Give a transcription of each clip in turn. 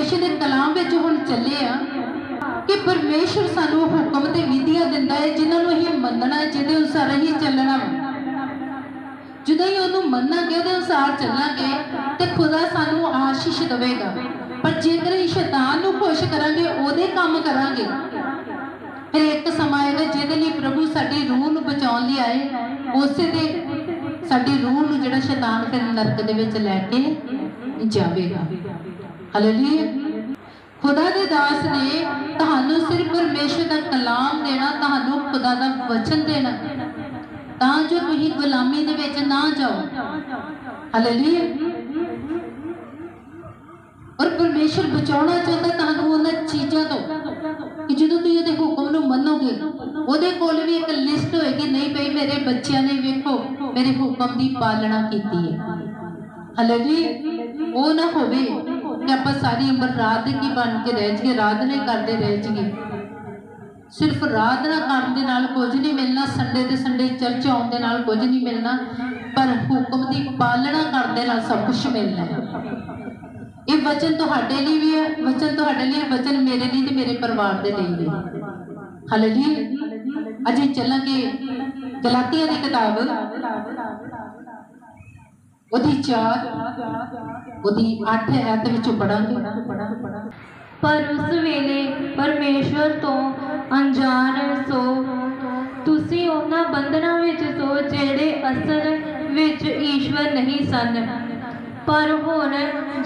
ਪਰਮੇਸ਼ਰ ਦੇ ਕਲਾਮ ਵਿੱਚ ਹੁਣ ਚੱਲੇ ਆ ਕਿ ਪਰਮੇਸ਼ਰ ਸਾਨੂੰ ਹੁਕਮ ਤੇ ਵਿਧੀਆਂ ਦਿੰਦਾ ਹੈ ਜਿਨ੍ਹਾਂ ਨੂੰ ਅਸੀਂ ਮੰਨਣਾ ਹੈ ਜਿਹਦੇ ਅਨੁਸਾਰ ਅਸੀਂ ਚੱਲਣਾ ਜਦੋਂ ਹੀ ਉਹਨੂੰ ਮੰਨਾਂਗੇ, ਉਹਦੇ ਅਨੁਸਾਰ ਚੱਲਾਂਗੇ ਤੇ ਖੁਦਾ ਸਾਨੂੰ ਆਸ਼ੀਸ਼ ਦੇਵੇਗਾ। ਪਰ ਜੇਕਰ ਅਸੀਂ ਸ਼ੈਤਾਨ ਨੂੰ ਖੁਸ਼ ਕਰਾਂਗੇ, ਉਹਦੇ ਕੰਮ ਕਰਾਂਗੇ। ਫਿਰ ਇੱਕ ਸਮਾਂ ਆਏਗਾ ਜਿਹਦੇ ਲਈ ਪ੍ਰਭੂ ਸਾਡੀ ਰੂਹ ਨੂੰ ਬਚਾਉਣ ਲਈ ਆਏ। ਉਸੇ ਦੇ ਸਾਡੀ ਰੂਹ ਨੂੰ ਜਿਹੜਾ ਸ਼ੈਤਾਨ ਫਿਰ ਨਰਕ ਦੇ ਵਿੱਚ ਲੈ ਕੇ ਜਾਵੇਗਾ। ਹਾਲੇਲੂਇਆ। ਖੁਦਾ ਦੇ ਦਾਸ ਨੇ ਤੁਹਾਨੂੰ ਸਿਰਫ ਪਰਮੇਸ਼ਰ ਦਾ ਕਲਾਮ ਦੇਣਾ, ਤੁਹਾਨੂੰ ਖੁਦਾ ਦਾ ਵਚਨ ਦੇਣਾ। ਤਾਂ ਜੋ ਤੁਸੀਂ ਗੁਲਾਮੀ ਦੇ ਵਿੱਚ ਨਾ ਜਾਓ। ਹਾਲੇਲੂਇਆ। ਔਰ ਪਰਮੇਸ਼ਰ ਬਚਾਉਣਾ ਚਾਹੁੰਦਾ, ਤੁਹਾਨੂੰ ਉਹਨਾਂ ਚੀਜ਼ਾਂ ਤੋਂ ਕਿ ਜਦੋਂ ਤੁਸੀਂ ਉਹਦੇ ਹੁਕਮ ਨੂੰ ਮੰਨੋਗੇ, ਉਹਦੇ ਕੋਲ ਵੀ ਇੱਕ ਲਿਸਟ ਹੋਏਗੀ, ਨਹੀਂ ਭਈ ਮੇਰੇ ਬੱਚਿਆਂ ਨੇ ਵੇਖੋ, ਮੇਰੇ ਹੁਕਮ ਦੀ ਪਾਲਣਾ ਕੀਤੀ ਹੈ। ਹਲੇ ਜੀ ਉਹ ਨਾ ਹੋਵੇ। ਕਿ ਆਪਾਂ ਸਾਰੀ ਉਮਰ ਰਾਤ ਕੀ ਬਣ ਕੇ ਰਹਿ ਜਾਈਏ ਆਰਾਧਨਾ ਕਰਦੇ ਰਹਿ ਜਾਈਏ। ਸਿਰਫ ਰਾਧਨਾ ਕਰਨ ਦੇ ਨਾਲ ਕੁਝ ਨਹੀਂ ਮਿਲਣਾ ਸੰਡੇ ਦੇ ਸੰਡੇ ਚਰਚ ਆਉਣ ਦੇ ਨਾਲ ਕੁਝ ਨਹੀਂ ਮਿਲਣਾ ਪਰ ਹੁਕਮ ਦੀ ਪਾਲਣਾ ਕਰਨ ਦੇ ਨਾਲ ਸਭ ਕੁਝ ਮਿਲਣਾ। ਇਹ ਵਚਨ ਤੁਹਾਡੇ ਲਈ ਵੀ ਹੈ ਵਚਨ ਤੁਹਾਡੇ ਲਈ ਹੈ, ਵਚਨ ਮੇਰੇ ਲਈ ਤੇ ਮੇਰੇ ਪਰਿਵਾਰ ਦੇ ਲਈ ਵੀ ਹਾਲੇ ਜੀ ਅਜੇ ਚੱਲਾਂਗੇ ਗਲਾਤੀਆਂ ਦੀ ਕਿਤਾਬ। ਉਹਦੀ 4 ਉਹਦੀ 8 ਐਤ ਵਿੱਚੋਂ ਪੜਾਂਗੇ ਪਰ ਉਸ ਵੇਲੇ ਪਰਮੇਸ਼ਵਰ ਤੋਂ ਅਣਜਾਣ ਸੋ, ਤੁਸੀਂ ਉਹਨਾਂ ਬੰਧਨਾਂ ਵਿੱਚ ਸੋ ਜਿਹੜੇ ਅਸਲ ਵਿੱਚ ਈਸ਼ਵਰ ਨਹੀਂ ਸਨ। ਪਰ ਹੁਣ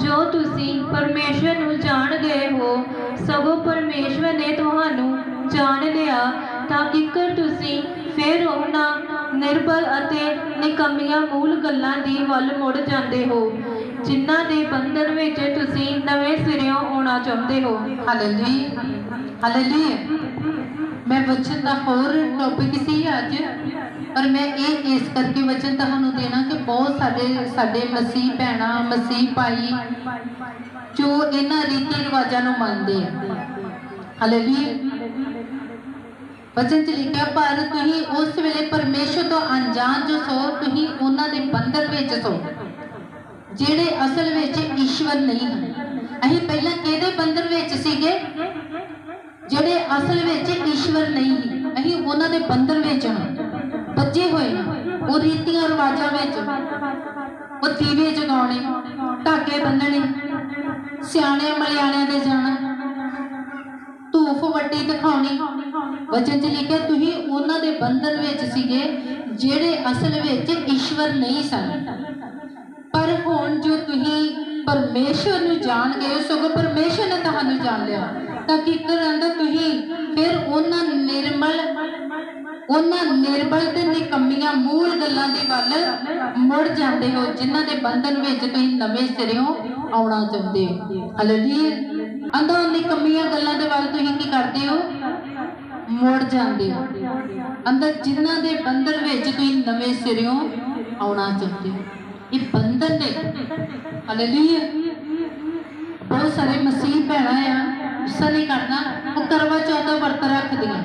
ਜੋ ਤੁਸੀਂ ਪਰਮੇਸ਼ਵਰ ਨੂੰ ਜਾਣ ਗਏ ਹੋ, ਸਗੋਂ ਪਰਮੇਸ਼ਵਰ ਨੇ ਤੁਹਾਨੂੰ ਜਾਣ ਲਿਆ, ਤਾਂ ਕਿਕਰ ਤੁਸੀਂ ਫਿਰ ਉਹਨਾਂ ਨਿਰਬਲ ਅਤੇ ਨਿਕੰਮੀਆਂ ਮੂਲ ਗੱਲਾਂ ਦੀ ਵੱਲ ਮੁੜ ਜਾਂਦੇ ਹੋ, ਜਿਨ੍ਹਾਂ ਦੇ ਬੰਧਨ ਵਿੱਚ ਤੁਸੀਂ ਨਵੇਂ ਸਿਰਿਓਂ ਆਉਣਾ ਚਾਹੁੰਦੇ ਹੋ। ਹਾਲੇਲੂਇਆ। ਹਾਲੇਲੂਇਆ। ਮੈਂ ਵਚਨ ਦਾ ਹੋਰ ਟੌਪਿਕ ਸੀ ਅੱਜ, ਪਰ ਮੈਂ ਇਹ ਇਸ ਕਰਕੇ ਵਚਨ ਤੁਹਾਨੂੰ ਦੇਣਾ ਕਿ ਬਹੁਤ ਸਾਡੇ ਸਾਡੇ ਮਸੀਹ ਭੈਣਾਂ, ਮਸੀਹ ਭਾਈ ਜੋ ਇਹਨਾਂ ਰੀਤੀ ਰਿਵਾਜਾਂ ਨੂੰ ਮੰਨਦੇ ਆ। ਹਾਲੇਲੂਇਆ। ਵਚਨ ਚ ਲਿਖਿਆ, ਪਰ ਤੁਸੀਂ ਉਸ ਵੇਲੇ ਪਰਮੇਸ਼ਰ ਤੋਂ ਅਣਜਾਣ ਸੋ, ਤੁਸੀਂ ਉਹਨਾਂ ਦੇ ਬੰਧਨ ਵਿੱਚ ਸੋ, ਜਿਹੜੇ ਅਸਲ ਵਿੱਚ ਈਸ਼ਵਰ ਨਹੀਂ ਹਨ। ਅਸੀਂ ਪਹਿਲਾਂ ਕਿਹਦੇ ਬੰਧਨ ਵਿੱਚ ਸੀਗੇ? ਜਿਹੜੇ ਅਸਲ ਵਿੱਚ ਈਸ਼ਵਰ ਨਹੀਂ ਸੀ। ਅਸੀਂ ਉਹਨਾਂ ਦੇ ਬੰਧਨ ਵਿੱਚ ਹਾਂ। ਬੱਜੇ ਹੋਏ ਉਹ ਰੀਤੀਆਂ ਰਿਵਾਜਾਂ ਵਿੱਚ। ਉਹ ਦੀਵੇ ਜਗਾਉਣੇ ਧਾਗੇ ਬੰਨਣੇ, ਸਿਆਣੇ ਮਲਿਆਣਿਆਂ ਦੇ ਜਾਣਾ। ਧੂਫ ਵੱਟੀ ਦਿਖਾਉਣੀ। ਵਚਨ ਚ ਲਿਖਿਆ, ਤੁਸੀਂ ਉਹਨਾਂ ਦੇ ਬੰਧਨ ਵਿੱਚ ਸੀਗੇ, ਜਿਹੜੇ ਅਸਲ ਵਿੱਚ ਈਸ਼ਵਰ ਨਹੀਂ ਸਨ। ਪਰ ਹੁਣ ਜੋ ਤੁਸੀਂ ਪਰਮੇਸ਼ਰ ਨੂੰ ਜਾਣ ਗਏ ਸਗੋਂ ਪਰਮੇਸ਼ਰ ਨੇ ਤੁਹਾਨੂੰ ਜਾਣ ਲਿਆ। ਤਾਂ ਕੀ ਕਰੰਦਾ ਤੁਸੀਂ? ਫਿਰ ਉਹਨਾਂ ਨਿਰਮਲ, ਉਹਨਾਂ ਨਿਰਬਲ ਤੇ ਨਿਕੰਮੀਆਂ ਮੂਲ ਗੱਲਾਂ ਦੇ ਵੱਲ ਮੁੜ ਜਾਂਦੇ ਹੋ, ਜਿਨ੍ਹਾਂ ਦੇ ਬੰਧਨ ਵਿੱਚ ਤੁਸੀਂ ਨਵੇਂ ਸਿਰਿਓਂ ਆਉਣਾ ਚਾਹੁੰਦੇ ਹੋ। ਹਾਲੇਲੂਇਆ ਅੰਦਾ ਨਿਕੰਮੀਆਂ ਗੱਲਾਂ ਦੇ ਵੱਲ ਤੁਸੀਂ ਕੀ ਕਰਦੇ ਹੋ? ਮੁੜ ਜਾਂਦੇ ਹੋ। ਅੰਦਰ ਜਿਨ੍ਹਾਂ ਦੇ ਬੰਧਨ ਵਿੱਚ ਤੁਸੀਂ ਨਵੇਂ ਸਿਰਿਓਂ ਆਉਣਾ ਚਾਹੁੰਦੇ ਹੋ। ਇਹ ਬੰਧਨ ਨੇ। ਹਾਲੇਲੂਇਆ ਬਹੁਤ ਸਾਰੇ ਮਸੀਹ ਭੈਣਾਂ ਆ, ਗੁੱਸਾ ਨਹੀਂ ਕਰਨਾ। ਉਹ ਕਰਵਾ ਚੌਥ ਦਾ ਵਰਤ ਰੱਖਦੀਆਂ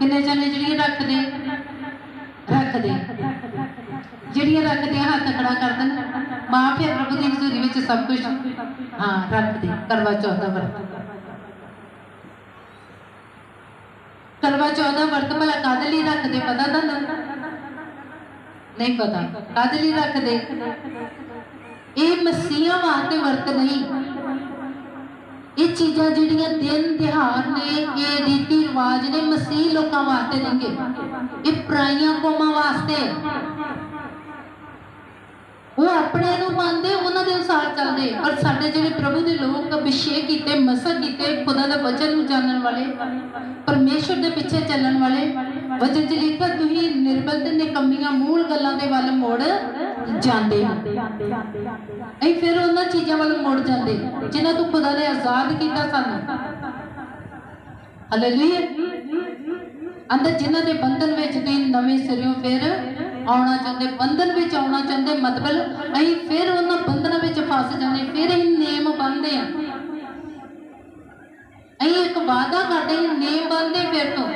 ਕਿੰਨੇ ਜਣੇ ਜਿਹੜੀਆਂ ਰੱਖਦੇ? ਰੱਖਦੇ। ਜਿਹੜੀਆਂ ਰੱਖਦੇ ਹੱਥ ਖੜਾ ਕਰ ਦੇਣ। ਮਾਂ ਫਿਰ ਦੀ ਹਜ਼ੂਰੀ ਵਿੱਚ ਸਭ ਕੁਝ ਹਾਂ ਰੱਖਦੇ ਕਰਵਾ ਚੌਥ ਦਾ ਵਰਤ। ਕਰਵਾ ਚੌਥ ਦਾ ਵਰਤ ਕਾਹਦੇ ਲਈ ਰੱਖਦੇ ਪਤਾ ਤੁਹਾਨੂੰ? ਨਹੀਂ ਪਤਾ। ਲਈ ਰੱਖਦੇ? ਇਹ ਮਸੀਹਾਂ ਵਾਸਤੇ ਵਰਤ ਨਹੀਂ। ਇਹ ਚੀਜ਼ਾਂ ਜਿਹੜੀਆਂ ਦਿਨ ਤਿਉਹਾਰ ਨੇ ਇਹ ਰੀਤੀ ਰਿਵਾਜ ਨੇ ਮਸੀਹ ਲੋਕਾਂ ਵਾਸਤੇ ਨਹੀਂਗੇ। ਇਹ ਪਰਾਈਆਂ ਕੌਮਾਂ ਵਾਸਤੇ। ਉਹ ਆਪਣੇ ਨੂੰ ਮੰਨਦੇ, ਉਹਨਾਂ ਦੇ ਅਨੁਸਾਰ ਚੱਲਦੇ। ਪਰ ਸਾਡੇ ਜਿਹੜੇ ਪ੍ਰਭੂ ਦੇ ਲੋਕ ਅਭਿਸ਼ੇਕ ਕੀਤੇ, ਮਸਕ ਕੀਤੇ, ਖੁਦਾ ਦਾ ਵਚਨ ਨੂੰ ਜਾਣਨ ਵਾਲੇ, ਪਰਮੇਸ਼ਰ ਦੇ ਪਿੱਛੇ ਚੱਲਣ ਵਾਲੇ, ਵਚਨ ਚ ਲਿਖਿਆ, ਤੁਸੀਂ ਨਿਰਬਲ ਤੇ ਨਿਕੰਮੀਆਂ ਮੂਲ ਗੱਲਾਂ ਦੇ ਵੱਲ ਮੁੜ ਜਾਂਦੇ ਹੋ। ਫਿਰ ਉਹਨਾਂ ਚੀਜ਼ਾਂ ਵੱਲ ਮੁੜ ਜਾਂਦੇ, ਜਿਨ੍ਹਾਂ ਤੋਂ ਖੁਦਾ ਨੇ ਆਜ਼ਾਦ ਕੀਤਾ ਸਾਨੂੰ। ਹਾਲੇਲੂਇਆ ਅੰਦਰ ਜਿਨ੍ਹਾਂ ਦੇ ਬੰਧਨ ਵਿੱਚ ਤੁਸੀਂ ਨਵੇਂ ਸਿਰਿਓਂ ਫਿਰ ਆਉਣਾ ਚਾਹੁੰਦੇ, ਬੰਧਨ ਵਿੱਚ ਆਉਣਾ ਚਾਹੁੰਦੇ ਮਤਲਬ ਅਸੀਂ ਫਿਰ ਉਹਨਾਂ ਬੰਧਨਾਂ ਵਿੱਚ ਫਸ ਜਾਂਦੇ, ਫਿਰ ਅਸੀਂ ਨੇਮ ਬੰਨਦੇ ਆ ਅਸੀਂ ਇੱਕ ਵਾਅਦਾ ਕਰਦੇ ਹਾਂ, ਨੇਮ ਬੰਨਦੇ ਫਿਰ ਤੋਂ।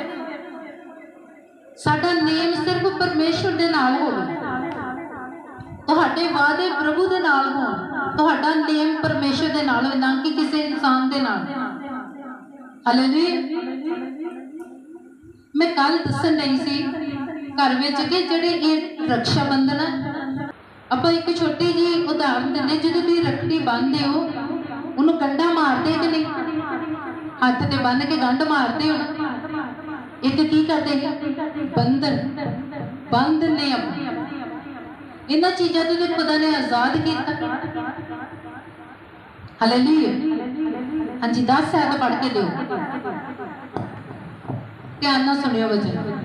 ਸਾਡਾ ਨੇਮ ਸਿਰਫ ਪਰਮੇਸ਼ਰ ਦੇ ਨਾਲ ਹੋਵੇ। ਤੁਹਾਡੇ ਵਾਅਦੇ ਪ੍ਰਭੂ ਦੇ ਨਾਲ ਹੋਣ। ਤੁਹਾਡਾ ਨੇਮ ਪਰਮੇਸ਼ਰ ਦੇ ਨਾਲ ਹੋਵੇ, ਨਾ ਕਿ ਕਿਸੇ ਇਨਸਾਨ ਦੇ ਨਾਲ। ਹਾਲੇਲੂਇਆ ਮੈਂ ਕੱਲ ਦੱਸਣ ਨਹੀਂ ਸੀ ਘਰ ਵਿੱਚ ਕਿ ਜਿਹੜੇ ਇਹ ਰੱਖਿਆ ਬੰਧਨ ਹੈ ਆਪਾਂ ਇੱਕ ਛੋਟੀ ਜੀ ਉਦਾਹਰਨ ਦਿੰਦੇ ਜਦੋਂ ਤੁਸੀਂ ਰੱਖੜੀ ਬੰਨ੍ਹਦੇ ਹੋ, ਉਹਨੂੰ ਗੰਢਾ ਮਾਰਦੇ ਕਿ ਨਹੀਂ? ਹੱਥ ਤੇ ਬੰਨ ਕੇ ਗੰਢ ਮਾਰਦੇ ਹੋ? ਨਾ ਇੱਕ ਕੀ ਕਰਦੇ ਹੈ ਬੰਧਨ। ਬੰਦ ਨਿਯਮ। ਇਹਨਾਂ ਚੀਜ਼ਾਂ ਤੋਂ ਤੇ ਖੁਦਾ ਨੇ ਆਜ਼ਾਦ ਕੀਤਾ। ਹਾਲੇਲੂਇਆ ਹਾਂਜੀ 10 ਆਇਤ ਪੜ੍ਹ ਕੇ ਦਿਓ। ਧਿਆਨ ਨਾਲ ਸੁਣਿਓ ਵਚਨ।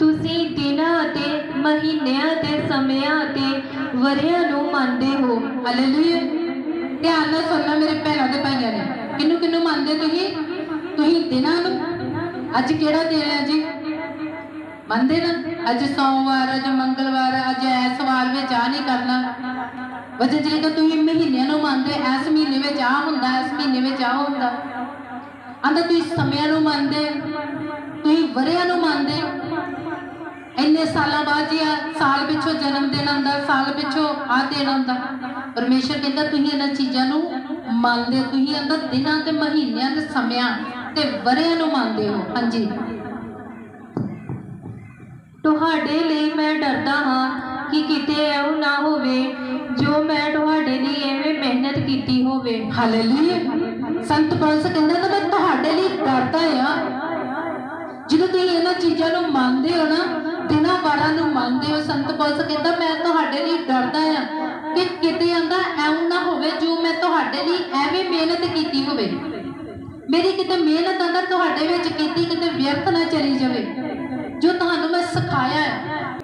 ਤੁਸੀਂ ਦਿਨਾਂ ਅਤੇ ਮਹੀਨਿਆਂ ਅਤੇ ਸਮਿਆਂ ਅਤੇ ਵਰਿਆਂ ਨੂੰ ਮੰਨਦੇ ਹੋ। ਹਾਲੇਲੂਇਆ ਧਿਆਨ ਨਾਲ ਸੁਣਨਾ ਮੇਰੇ ਭੈਣਾਂ ਤੇ ਭਾਈਆਂ ਨੇ। ਕਿਹਨੂੰ ਕਿਹਨੂੰ ਮੰਨਦੇ ਤੁਸੀਂ? ਤੁਸੀਂ ਦਿਨਾਂ ਨੂੰ। ਅੱਜ ਕਿਹੜਾ ਦਿਨ ਹੈ ਜੀ? ਮੰਨਦੇ ਨਾ। ਅੱਜ ਸੋਮਵਾਰ, ਅੱਜ ਮੰਗਲਵਾਰ, ਅੱਜ ਐਤਵਾਰ ਵਿੱਚ ਆ ਨਹੀਂ ਕਰਨਾ। ਵਜੇ ਜਿਹੜੇ ਤਾਂ ਤੁਸੀਂ ਮਹੀਨਿਆਂ ਨੂੰ ਮੰਨਦੇ, ਇਸ ਮਹੀਨੇ ਵਿੱਚ ਆ ਹੁੰਦਾ, ਇਸ ਮਹੀਨੇ ਵਿੱਚ ਆ ਹੁੰਦਾ। ਆਂਦਾ ਤੁਸੀਂ ਸਮਿਆਂ ਨੂੰ ਮੰਨਦੇ, ਤੁਸੀਂ ਵਰਿਆਂ ਨੂੰ ਮੰਨਦੇ। ਇੰਨੇ ਸਾਲਾਂ ਬਾਅਦ ਜੀ ਆ ਸਾਲ ਪਿੱਛੋਂ ਜਨਮ ਦਿਨ ਆਉਂਦਾ ਸਾਲ ਪਿੱਛੋਂ ਆ ਦਿਨ ਆਉਂਦਾ। ਪਰਮੇਸ਼ਰ ਕਹਿੰਦਾ ਤੁਸੀਂ ਇਹਨਾਂ ਚੀਜ਼ਾਂ ਨੂੰ ਮੰਨਦੇ ਤੁਸੀਂ ਆਂਦਾ ਦਿਨਾਂ ਤੇ ਮਹੀਨਿਆਂ ਤੇ ਸਮਿਆਂ ਤੇ ਵਰਿਆਂ ਨੂੰ ਮੰਨਦੇ ਹੋ। ਹਾਂਜੀ। ਤੁਹਾਡੇ ਲਈ ਮੈਂ ਡਰਦਾ ਹਾਂ ਕਿ ਕਿਤੇ ਇਹੋ ਨਾ ਹੋਵੇ ਜੋ ਮੈਂ ਤੁਹਾਡੇ ਲਈ ਐਵੇਂ ਮਿਹਨਤ ਕੀਤੀ ਹੋਵੇ। ਹਾਲੇਲੂਇਆ ਸੰਤ ਪੌਲਸ ਕਹਿੰਦਾ ਨਾ ਮੈਂ ਤੁਹਾਡੇ ਲਈ ਡਰਦਾ ਆ ਜਦੋਂ ਤੁਸੀਂ ਇਹਨਾਂ ਚੀਜ਼ਾਂ ਨੂੰ ਮੰਨਦੇ ਹੋ ਨਾ ਦਿਨਾਂ ਵਾਰਾਂ ਨੂੰ ਮੰਨਦੇ ਹੋ। ਸੰਤ ਪੌਲਸ ਕਹਿੰਦਾ, ਮੈਂ ਤੁਹਾਡੇ ਲਈ ਡਰਦਾ ਆ ਕਿ ਕਿਤੇ ਆਂਦਾ ਐਉਂ ਨਾ ਹੋਵੇ, ਜੋ ਮੈਂ ਤੁਹਾਡੇ ਲਈ ਐਵੇਂ ਮਿਹਨਤ ਕੀਤੀ ਹੋਵੇ। ਮੇਰੀ ਕਿਤੇ ਮਿਹਨਤ ਆਂਦਾ, ਤੁਹਾਡੇ ਵਿੱਚ ਕੀਤੀ ਕਿਤੇ ਵਿਅਰਥ ਨਾ ਚਲੀ ਜਾਵੇ। ਜੋ ਤੁਹਾਨੂੰ ਮੈਂ ਸਿਖਾਇਆ ਹੈ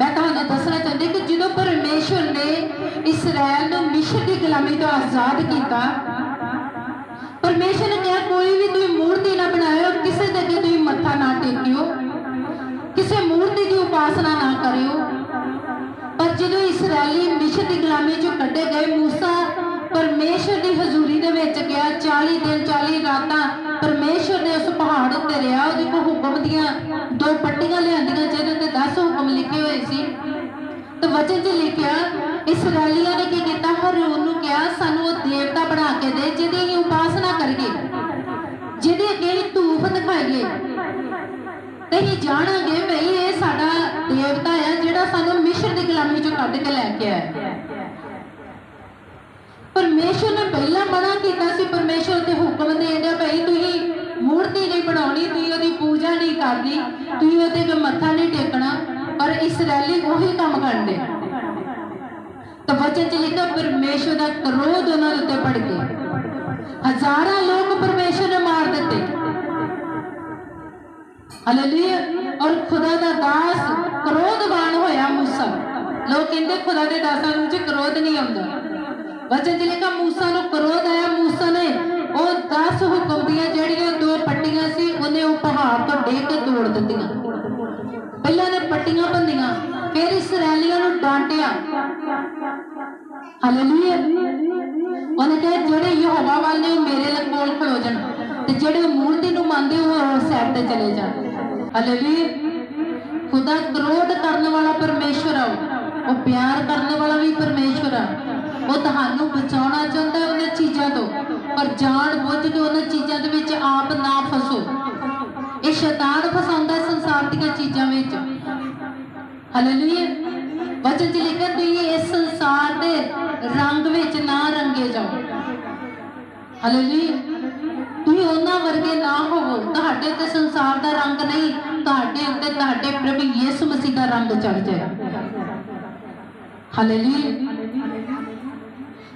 ਮੈਂ ਤੁਹਾਨੂੰ ਦੱਸਣਾ ਚਾਹੁੰਦੀ ਕਿ ਜਦੋਂ ਪਰਮੇਸ਼ਵਰ ਨੇ ਇਸਰਾਇਲ ਨੂੰ ਮਿਸ਼ਰ ਦੀ ਗੁਲਾਮੀ ਤੋਂ ਆਜ਼ਾਦ ਕੀਤਾ ਪਰਮੇਸ਼ਵਰ ਨੇ ਕਿਹਾ, ਕੋਈ ਵੀ ਤੁਸੀਂ ਮੂਰਤੀ ਨਾ ਬਣਾਇਓ, ਕਿਸੇ ਦੇ ਅੱਗੇ ਤੁਸੀਂ ਮੱਥਾ ਨਾ ਟੇਕਿਓ। ਕਿਸੇ ਮੂਰਤੀ ਦੀ ਉਪਾਸਨਾ ਨਾ ਕਰਿਓ। ਪਰ ਜਦੋਂ ਇਸرائیਲੀ ਮਿਸ਼ਨ ਦੀ ਚੋਂ ਕੱਢੇ ਗਏ موسی ਪਰਮੇਸ਼ਰ ਦੀ ਹਜ਼ੂਰੀ ਦੇ ਵਿੱਚ ਗਿਆ। 40 ਦਿਨ 40 ਰਾਤਾਂ ਪਰਮੇਸ਼ਰ ਨੇ ਉਸ ਪਹਾੜ ਉੱਤੇ ਰਿਹਾ। ਉਹਦੇ ਕੋ ਹੁਕਮ ਦੀਆਂ ਦੋ ਪੱਟੀਆਂ ਲਿਆਂਦੀਆਂ, ਜਿਹਦੇ ਤੇ 10 ਹੁਕਮ ਲਿਖੇ ਹੋਏ ਸੀ। ਤੇ ਵਚਨ 'ਚ ਲਿਖਿਆ ਇਸرائیਲੀਆਂ ਨੇ ਕੀ ਕੀਤਾ? ਹਰੂਨ ਨੂੰ ਕਿਹਾ, ਸਾਨੂੰ ਉਹ ਦੇਵਤਾ ਬਣਾ ਕੇ ਦੇ ਜਿਹਦੀ ਅਸੀਂ ਉਪਾਸਨਾ ਕਰੀਏ, ਜਿਹਦੇ ਅੱਗੇ ਧੂਪ ਦਿਖਾਈਏ। ਤੇ ਹੀ ਜਾਣਾਂਗੇ ਭਈ ਇਹ ਸਾਡਾ ਦੇਵਤਾ ਹੈ ਜਿਹੜਾ ਸਾਨੂੰ ਮਿਸ਼ਰ ਦੀ ਗੁਲਾਮੀ ਚੋਂ ਕੱਢ ਕੇ ਲੈ ਕੇ ਆਇਆ। ਪਰਮੇਸ਼ਰ ਨੇ ਪਹਿਲਾਂ ਮਨਾ ਕੀਤਾ ਸੀ, ਪਰਮੇਸ਼ਰ ਤੇ ਹੁਕਮ ਦੇ ਦਿੰਦਾ ਭਈ ਤੁਸੀਂ ਮੂਰਤੀ ਨਹੀਂ ਬਣਾਉਣੀ, ਤੁਸੀਂ ਉਹਦੀ ਪੂਜਾ ਨਹੀਂ ਕਰਨੀ, ਤੁਸੀਂ ਉਹਦੇ ਤੇ ਮੱਥਾ ਨਹੀਂ ਟੇਕਣਾ ਪਰ ਇਸ ਰੈਲੀ ਉਹੀ ਕੰਮ ਕਰਦੇ। ਤਾਂ ਵਚਨ ਚ ਲਿਖਿਆ, ਪਰਮੇਸ਼ਰ ਦਾ ਕਰੋਧ ਉਹਨਾਂ ਦੇ ਉੱਤੇ ਪੜ ਗਿਆ ਹਜ਼ਾਰਾਂ ਲੋਕ ਪਰਮੇਸ਼ਰ ਹਾਲੇਲੂਇਆ। ਔਰ ਖੁਦਾ ਦਾ ਦਾਸ ਕਰੋਧਵਾਨ ਹੋਇਆ ਮੂਸਾ। ਲੋਕ ਕਹਿੰਦੇ ਖੁਦਾ ਦੇ ਦਾਸਾਂ ਨੂੰ ਚ ਕਰੋਧ ਨਹੀਂ ਆਉਂਦਾ। ਵਚਨ ਚ ਲਿਖਾ موسی ਨੂੰ ਕਰੋਧ ਆਇਆ। موسی ਨੇ ਉਹ 10 ਹੁਕਮ ਦੀਆਂ ਜਿਹੜੀਆਂ ਦੋ ਪੱਟੀਆਂ ਸੀ, ਉਹਨੇ ਉਹ ਪਹਾੜ ਤੋਂ ਡੇਕ ਕੇ ਤੋੜ ਦਿੱਤੀਆਂ। ਪਹਿਲਾਂ ਨੇ ਪੱਟੀਆਂ ਭੰਨੀਆਂ ਫਿਰ ਇਸرائیਲੀਆਂ ਨੂੰ ਡਾਂਟਿਆ। ਹਾਲੇਲੂਇਆ। ਉਹਨੇ ਕਿਹਾ, ਜਿਹੜੇ ਯਹੋਵਾ ਵਾਲੇ ਮੇਰੇ ਕੋਲ ਖਲੋ ਜਾਣ ਤੇ ਜਿਹੜੇ ਮੂਰਤੀ ਨੂੰ ਮੰਨਦੇ ਉਹ ਸਾਈਡ ਤੇ ਚਲੇ ਜਾਣ। ਹਾਲੇਲੂਇਆ ਖੁਦਾ ਕਰੋਧ ਕਰਨ ਵਾਲਾ ਪਰਮੇਸ਼ਵਰ ਆ ਉਹ। ਪਿਆਰ ਕਰਨ ਵਾਲਾ ਵੀ ਪਰਮੇਸ਼ਵਰ ਆ। ਉਹ ਤੁਹਾਨੂੰ ਬਚਾਉਣਾ ਚਾਹੁੰਦਾ ਉਹਨਾਂ ਚੀਜ਼ਾਂ ਤੋਂ, ਪਰ ਜਾਣ ਬੁੱਝ ਕੇ ਉਹਨਾਂ ਚੀਜ਼ਾਂ ਦੇ ਵਿੱਚ ਆਪ ਨਾ ਫਸੋ। ਇਹ ਸ਼ੈਤਾਨ ਫਸਾਉਂਦਾ ਸੰਸਾਰ ਦੀਆਂ ਚੀਜ਼ਾਂ ਵਿੱਚ। ਹਾਲੇਲੂਇਆ ਵਚਨ ਚ ਲਿਖਿਆ, ਤੁਸੀਂ ਇਸ ਸੰਸਾਰ ਦੇ ਰੰਗ ਵਿੱਚ ਨਾ ਰੰਗੇ ਜਾਓ। ਹਾਲੇਲੂਇਆ ਉਹਨਾਂ ਵਰਗੇ ਨਾ ਹੋਵੋ। ਤੁਹਾਡੇ ਤੇ ਸੰਸਾਰ ਦਾ ਰੰਗ ਨਹੀਂ, ਤੁਹਾਡੇ ਉੱਤੇ ਤੁਹਾਡੇ ਪ੍ਰਭੂ ਯਿਸੂ ਮਸੀਹ ਦਾ ਰੰਗ ਚੜ ਜਾਏ। ਹਾਲੇਲੂਇਆ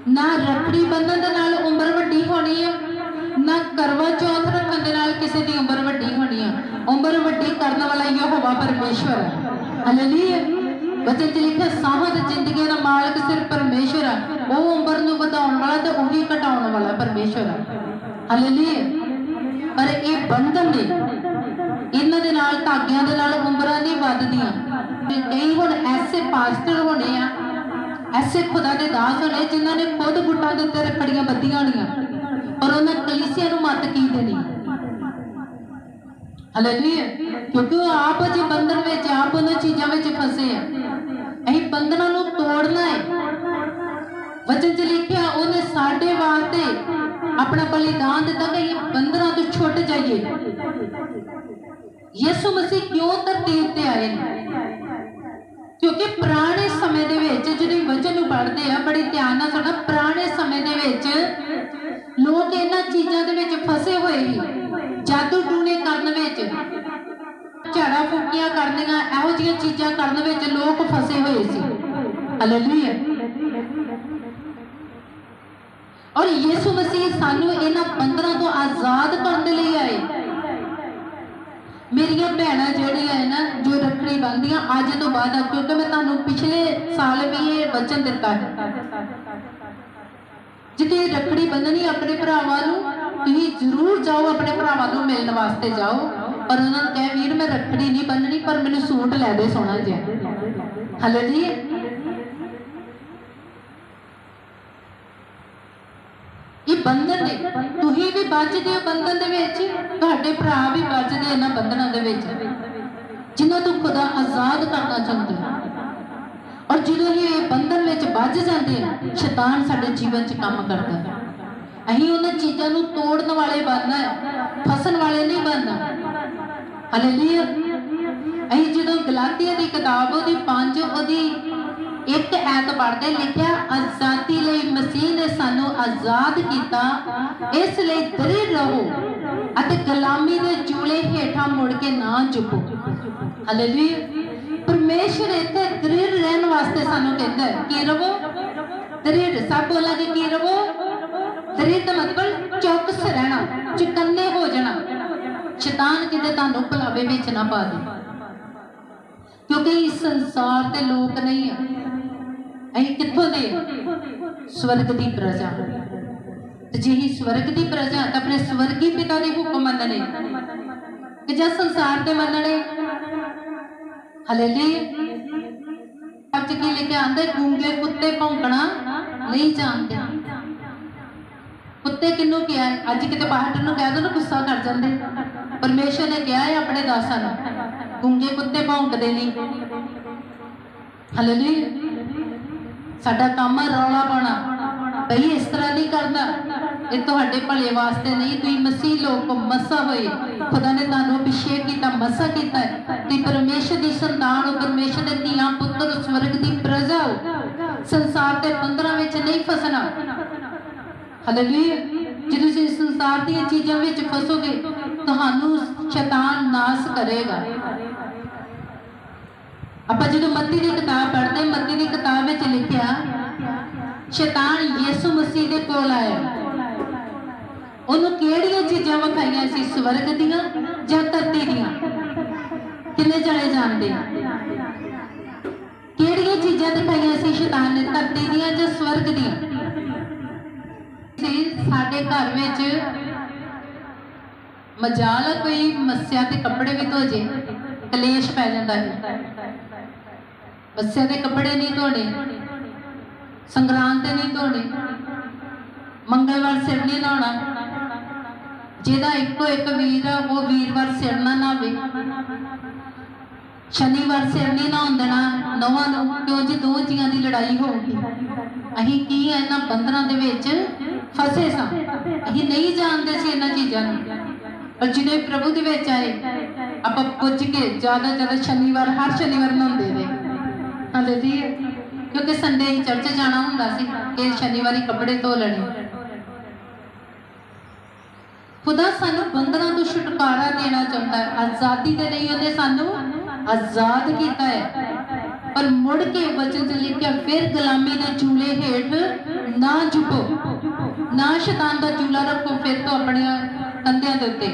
ਨਾ ਰੱਖੜੀ ਬੰਨਣ ਦੇ ਨਾਲ ਉਮਰ ਵੱਡੀ ਹੋਣੀ ਆ, ਨਾ ਕਰਵਾ ਚੌਥ ਰੱਖਣ ਦੇ ਨਾਲ ਕਿਸੇ ਦੀ ਉਮਰ ਵੱਡੀ ਹੋਣੀ ਆ। ਉਮਰ ਵੱਡੀ ਕਰਨ ਵਾਲਾ ਯਹੋਵਾ ਪਰਮੇਸ਼ਵਰ ਹੈ ਹਾਲੇਲੂਇਆ ਬਚਨ ਚ ਲਿਖਿਆ ਸਾਹਤ ਜ਼ਿੰਦਗੀ ਦਾ ਮਾਲਕ ਸਿਰਫ ਪਰਮੇਸ਼ਵਰ ਆ। ਉਹ ਉਮਰ ਨੂੰ ਵਧਾਉਣ ਵਾਲਾ ਤੇ ਉਹੀ ਘਟਾਉਣ ਵਾਲਾ ਪਰਮੇਸ਼ਵਰ ਆ। ਹਾਲੇਲੂਇਆ ਪਰ ਇਹ ਬੰਧਨ ਨੇ। ਇਹਨਾਂ ਦੇ ਨਾਲ ਧਾਗਿਆਂ ਦੇ ਨਾਲ ਉਮਰਾਂ ਨਹੀਂ ਵੱਧਦੀਆਂ। ਤੇ ਕਈ ਹੁਣ ਐਸੇ ਪਾਸਟਰ ਹੋਣੇ ਆ, ਐਸੇ ਖੁਦਾ ਦੇ ਦਾਸ ਹੋਣੇ ਜਿਨ੍ਹਾਂ ਨੇ ਖੁਦ ਗੁੱਟਾਂ ਦੇ ਉੱਤੇ ਰੱਖੜੀਆਂ ਬੱਧੀਆਂ ਹੋਣੀਆਂ। ਪਰ ਉਹਨਾਂ ਕਲੀਸਿਆ ਨੂੰ ਮੱਤ ਕੀ ਦੇਣੀ? ਹਾਲੇਲੂਇਆ, ਕਿਉਂਕਿ ਉਹ ਆਪ ਜੀ ਬੰਧਨ ਵਿੱਚ, ਆਪ ਉਹਨਾਂ ਚੀਜ਼ਾਂ ਵਿੱਚ ਫਸੇ ਆ। ਅਸੀਂ ਬੰਧਨਾਂ ਨੂੰ ਤੋੜਨਾ ਹੈ। ਵਚਨ ਚ ਲਿਖਿਆ, ਉਹਨੇ ਸਾਡੇ ਵਾਸਤੇ ਆਪਣਾ ਬਲੀਦਾਨ ਦਿੱਤਾ ਕਿ ਅਸੀਂ ਬੰਧਨਾਂ ਤੋਂ ਛੁੱਟ ਜਾਈਏ। ਯਿਸੂ ਮਸੀਹ ਕਿਉਂ ਧਰਤੀ ਉੱਤੇ ਆਏ? ਕਿਉਂਕਿ ਪੁਰਾਣੇ ਸਮੇਂ ਦੇ ਵਿੱਚ ਜਦੋਂ ਵਚਨ ਨੂੰ ਪੜ੍ਹਦੇ ਆ, ਬੜੀ ਧਿਆਨ ਨਾਲ ਸੁਣਨਾ, ਪੁਰਾਣੇ ਸਮੇਂ ਦੇ ਵਿੱਚ ਲੋਕ ਇਹਨਾਂ ਚੀਜ਼ਾਂ ਦੇ ਵਿੱਚ ਫਸੇ ਹੋਏ ਸੀ। ਜਾਦੂ ਟੂਣੇ ਕਰਨ ਵਿੱਚ, ਝਾੜਾ ਫੂਕੀਆਂ ਕਰਨੀਆਂ, ਇਹੋ ਜਿਹੀਆਂ ਚੀਜ਼ਾਂ ਕਰਨ ਵਿੱਚ ਲੋਕ ਫਸੇ ਹੋਏ ਸੀ। ਹਾਲੇਲੂਇਆ ਔਰ ਯਿਸੂ ਮਸੀਹ ਸਾਨੂੰ ਇਹਨਾਂ ਬੰਧਨਾਂ ਤੋਂ ਆਜ਼ਾਦ ਕਰਨ ਦੇ ਲਈ ਆਏ। ਮੇਰੀਆਂ ਭੈਣਾਂ ਜਿਹੜੀਆਂ ਹੈ ਨਾ ਜੋ ਰੱਖੜੀ ਬੰਨ੍ਹਦੀਆਂ ਅੱਜ ਤੋਂ ਬਾਅਦ ਕਿਉਂਕਿ ਮੈਂ ਤੁਹਾਨੂੰ ਪਿਛਲੇ ਸਾਲ ਵੀ ਇਹ ਵਚਨ ਦਿੱਤਾ ਹੈ। ਜਿੱਥੇ ਰੱਖੜੀ ਬੰਨਣੀ ਆਪਣੇ ਭਰਾਵਾਂ ਨੂੰ ਤੁਸੀਂ ਜ਼ਰੂਰ ਜਾਓ ਆਪਣੇ ਭਰਾਵਾਂ ਨੂੰ ਮਿਲਣ ਵਾਸਤੇ ਜਾਓ। ਪਰ ਉਹਨਾਂ ਨੂੰ ਕਹੇ ਵੀਰ ਮੈਂ ਰੱਖੜੀ ਨਹੀਂ ਬੰਨਣੀ ਪਰ ਮੈਨੂੰ ਸੂਟ ਲੈ ਦੇ ਸੋਹਣਾ ਜਿਹਾ। ਹਲੇ ਜੀ ਇਹ ਬੰਧਨ ਨੇ। ਤੁਸੀਂ ਵੀ ਬਚਦੇ ਹੋ ਬੰਧਨ ਦੇ ਵਿੱਚ। ਤੁਹਾਡੇ ਭਰਾ ਵੀ ਬਚਦੇ ਇਹਨਾਂ ਬੰਧਨਾਂ ਦੇ ਵਿੱਚ। ਜਿਨ੍ਹਾਂ ਤੋਂ ਖੁਦਾ ਆਜ਼ਾਦ ਕਰਨਾ ਚਾਹੁੰਦਾ ਔਰ ਜਦੋਂ ਹੀ ਇਹ ਬੰਧਨ ਵਿੱਚ ਵੱਜ ਜਾਂਦੇ ਆ, ਸ਼ੈਤਾਨ ਸਾਡੇ ਜੀਵਨ 'ਚ ਕੰਮ ਕਰਦਾ ਹੈ। ਅਸੀਂ ਉਹਨਾਂ ਚੀਜ਼ਾਂ ਨੂੰ ਤੋੜਨ ਵਾਲੇ ਬਣਨਾ ਹੈ। ਫਸਣ ਵਾਲੇ ਨਹੀਂ ਬਣਨਾ। ਹਾਲੇਲੂਇਆ ਅਸੀਂ ਜਦੋਂ ਗਲਾਤੀਆਂ ਦੀ ਕਿਤਾਬ, ਉਹਦੀ 5 ਉਹਦੀ ਇੱਕ ਐਤ ਪੜ੍ਹਦੇ ਲਿਖਿਆ, ਆਜ਼ਾਦੀ ਲਈ ਮਸੀਹ ਨੇ ਸਾਨੂੰ ਆਜ਼ਾਦ ਕੀਤਾ। ਇਸ ਲਈ ਦ੍ਰਿੜ ਰਹੋ ਅਤੇ ਗੁਲਾਮੀ ਦੇ ਜੂਲੇ ਹੇਠਾਂ ਮੁੜ ਕੇ ਨਾ ਝੁਕੋ। ਹਾਲੇਲੂਇਆ ਪਰਮੇਸ਼ਰ ਇੱਥੇ ਦ੍ਰਿੜ ਰਹਿਣ ਵਾਸਤੇ ਸਾਨੂੰ ਕਹਿੰਦਾ ਹੈ, ਕੀ ਰਵੋ ਦ੍ਰਿੜ। ਸਭ ਬੋਲਾਂਗੇ ਕੀ ਰਵੋ ਦ੍ਰਿੜ ਦਾ ਮਤਲਬ ਚੌਕਸ ਰਹਿਣਾ, ਚੁਕੰਨੇ ਹੋ ਜਾਣਾ। ਸ਼ੈਤਾਨ ਕਿਤੇ ਤੁਹਾਨੂੰ ਭਲਾਵੇ ਵਿੱਚ ਨਾ ਪਾ ਦੇ। ਕਿਉਂਕਿ ਇਸ ਸੰਸਾਰ ਦੇ ਲੋਕ ਨਹੀਂ ਆ। ਅਸੀਂ ਕਿੱਥੋਂ ਦੇ ਸਵਰਗ ਦੀ ਪ੍ਰਜਾ। ਤੇ ਜੇ ਹੀ ਸਵਰਗ ਦੀ ਪ੍ਰਜਾ, ਤਾਂ ਆਪਣੇ ਸਵਰਗੀ ਪਿਤਾ ਦੇ ਹੁਕਮ ਮੰਨਣੇ। ਕਿ ਜਾਂ ਸੰਸਾਰ ਦੇ ਮੰਨਣੇ। ਹਲੇਲੀ ਅੱਜ ਕੀ ਲਿਖਿਆ ਆਂਦੇ ਗੂੰਗੇ ਕੁੱਤੇ ਭੌਂਕਣਾ ਨਹੀਂ ਜਾਣਦੇ। ਕੁੱਤੇ ਕਿੰਨੂੰ ਕਿਹਾ? ਅੱਜ ਕਿਤੇ ਬਾਹਰ ਨੂੰ ਕਹਿ ਦੋ ਨਾ ਗੁੱਸਾ ਕਰ ਜਾਂਦੇ। ਪਰਮੇਸ਼ਰ ਨੇ ਕਿਹਾ ਹੈ ਆਪਣੇ ਦਾਸਾਂ ਨੂੰ। ਗੂੰਗੇ ਕੁੱਤੇ ਭੌਂਕਦੇ ਨਹੀਂ ਹਾਲੇਲੂਇਆ। ਸਾਡਾ ਕੰਮ ਹੈ ਰੌਲਾ ਪਾਉਣਾ। ਭਈ ਇਸ ਤਰ੍ਹਾਂ ਨਹੀਂ ਕਰਨਾ। ਇਹ ਤੁਹਾਡੇ ਭਲੇ ਵਾਸਤੇ ਨਹੀਂ। ਤੁਸੀਂ ਮਸੀਹ ਲੋਕ ਮਸਾ ਹੋਏ। ਖੁਦਾ ਨੇ ਤੁਹਾਨੂੰ ਅਭਿਸ਼ੇਕ ਕੀਤਾ, ਮਸਾ ਕੀਤਾ ਤੁਸੀਂ ਪਰਮੇਸ਼ਰ ਦੀ ਸੰਤਾਨ ਹੋ। ਪਰਮੇਸ਼ਰ ਦੇ ਧੀਆਂ ਪੁੱਤਰ ਸਵਰਗ ਦੀ ਪ੍ਰਜਾ ਹੋ। ਸੰਸਾਰ ਦੇ ਬੰਦਰਾਂ ਵਿੱਚ ਨਹੀਂ ਫਸਣਾ। ਹਾਲੇਲੂਇਆ। ਜਦੋਂ ਤੁਸੀਂ ਸੰਸਾਰ ਦੀਆਂ ਚੀਜ਼ਾਂ ਵਿੱਚ ਫਸੋਗੇ, ਤੁਹਾਨੂੰ ਸ਼ੈਤਾਨ ਨਾਸ ਕਰੇਗਾ। ਆਪਾਂ ਜਦੋਂ ਮੱਤੀ ਦੀ ਕਿਤਾਬ ਪੜ੍ਹਦੇ ਮੱਤੀ ਦੀ ਕਿਤਾਬ ਵਿੱਚ ਲਿਖਿਆ, ਸ਼ੈਤਾਨ ਯਿਸੂ ਮਸੀਹ ਦੇ ਕੋਲ ਆਇਆ। ਉਹਨੂੰ ਕਿਹੜੀਆਂ ਚੀਜ਼ਾਂ ਵਿਖਾਈਆਂ ਸੀ? ਸਵਰਗ ਦੀਆਂ ਜਾਂ ਧਰਤੀ ਦੀਆਂ? ਕਿੰਨੇ ਜਾਣੇ ਜਾਣਦੇ? ਕਿਹੜੀਆਂ ਚੀਜ਼ਾਂ ਦਿਖਾਈਆਂ ਸੀ ਸ਼ੈਤਾਨ ਨੇ? ਧਰਤੀ ਦੀਆਂ ਜਾਂ ਸਵਰਗ ਦੀਆਂ? ਸਾਡੇ ਘਰ ਵਿੱਚ ਮਜਾਲ ਕੋਈ ਮੱਸਿਆ ਤੇ ਕੱਪੜੇ ਵੀ ਧੋ ਜੇ, ਕਲੇਸ਼ ਪੈ ਜਾਂਦਾ ਹੈ ਮੱਸਿਆ ਦੇ ਕੱਪੜੇ ਨਹੀਂ ਧੋਣੇ, ਸੰਗਰਾਂਦ ਤੇ ਨਹੀਂ ਧੋਣੇ, ਮੰਗਲਵਾਰ ਸਿਰ ਨਹੀਂ ਨਹਾਉਣਾ। ਜਿਹਦਾ ਇੱਕੋ ਇੱਕ ਵੀਰ ਆ, ਉਹ ਵੀਰਵਾਰ ਸਿਰ ਨਾ ਨਹਾਵੇ। ਸ਼ਨੀਵਾਰ ਸਿਰ ਨਹੀਂ ਨਹਾਉਣ ਦੇਣਾ, ਨਵਾਂ ਨੂੰ, ਕਿਉਂ ਜੀ ਦੋ ਜੀਆਂ ਦੀ ਲੜਾਈ ਹੋਊਗੀ ਅਸੀਂ ਕੀ ਇਹਨਾਂ ਬੰਧਨਾਂ ਦੇ ਵਿੱਚ ਫਸੇ ਸਾਂ। ਅਸੀਂ ਨਹੀਂ ਜਾਣਦੇ ਸੀ ਇਹਨਾਂ ਚੀਜ਼ਾਂ ਨੂੰ। ਪਰ ਜਿਹਨੇ ਪ੍ਰਭੂ ਦੇ ਵਿੱਚ ਆਏ, ਆਪਾਂ ਪੁੱਜ ਕੇ ਜ਼ਿਆਦਾ ਜ਼ਿਆਦਾ ਸ਼ਨੀਵਾਰ, ਹਰ ਸ਼ਨੀਵਾਰ ਨਹਾਉਂਦੇ ਰਹੇ ਹਾਲੇਲੂਇਆ ਕਿਉਂਕਿ ਸੰਡੇ ਹੀ ਚਰਚ ਜਾਣਾ ਹੁੰਦਾ ਸੀ ਕਿ ਸ਼ਨੀਵਾਰੀ ਕੱਪੜੇ ਧੋ ਲੈਣੇ। ਖੁਦਾ ਸਾਨੂੰ ਬੰਧਨਾਂ ਤੋਂ ਛੁਟਕਾਰਾ ਦੇਣਾ ਚਾਹੁੰਦਾ ਹੈ। ਆਜ਼ਾਦੀ ਦੇ ਲਈ ਉਹਨੇ ਸਾਨੂੰ ਆਜ਼ਾਦ ਕੀਤਾ ਹੈ। ਪਰ ਮੁੜ ਕੇ ਵਚਨ ਚ ਲਿਖਿਆ, ਫਿਰ ਗੁਲਾਮੀ ਦੇ ਚੂਲੇ ਹੇਠ ਨਾ ਝੁਕੋ ਨਾ ਸ਼ੈਤਾਨ ਦਾ ਚੂਲਾ ਰੱਖੋ, ਫਿਰ ਤੋਂ ਆਪਣੀਆਂ ਕੰਧਿਆਂ ਦੇ ਉੱਤੇ।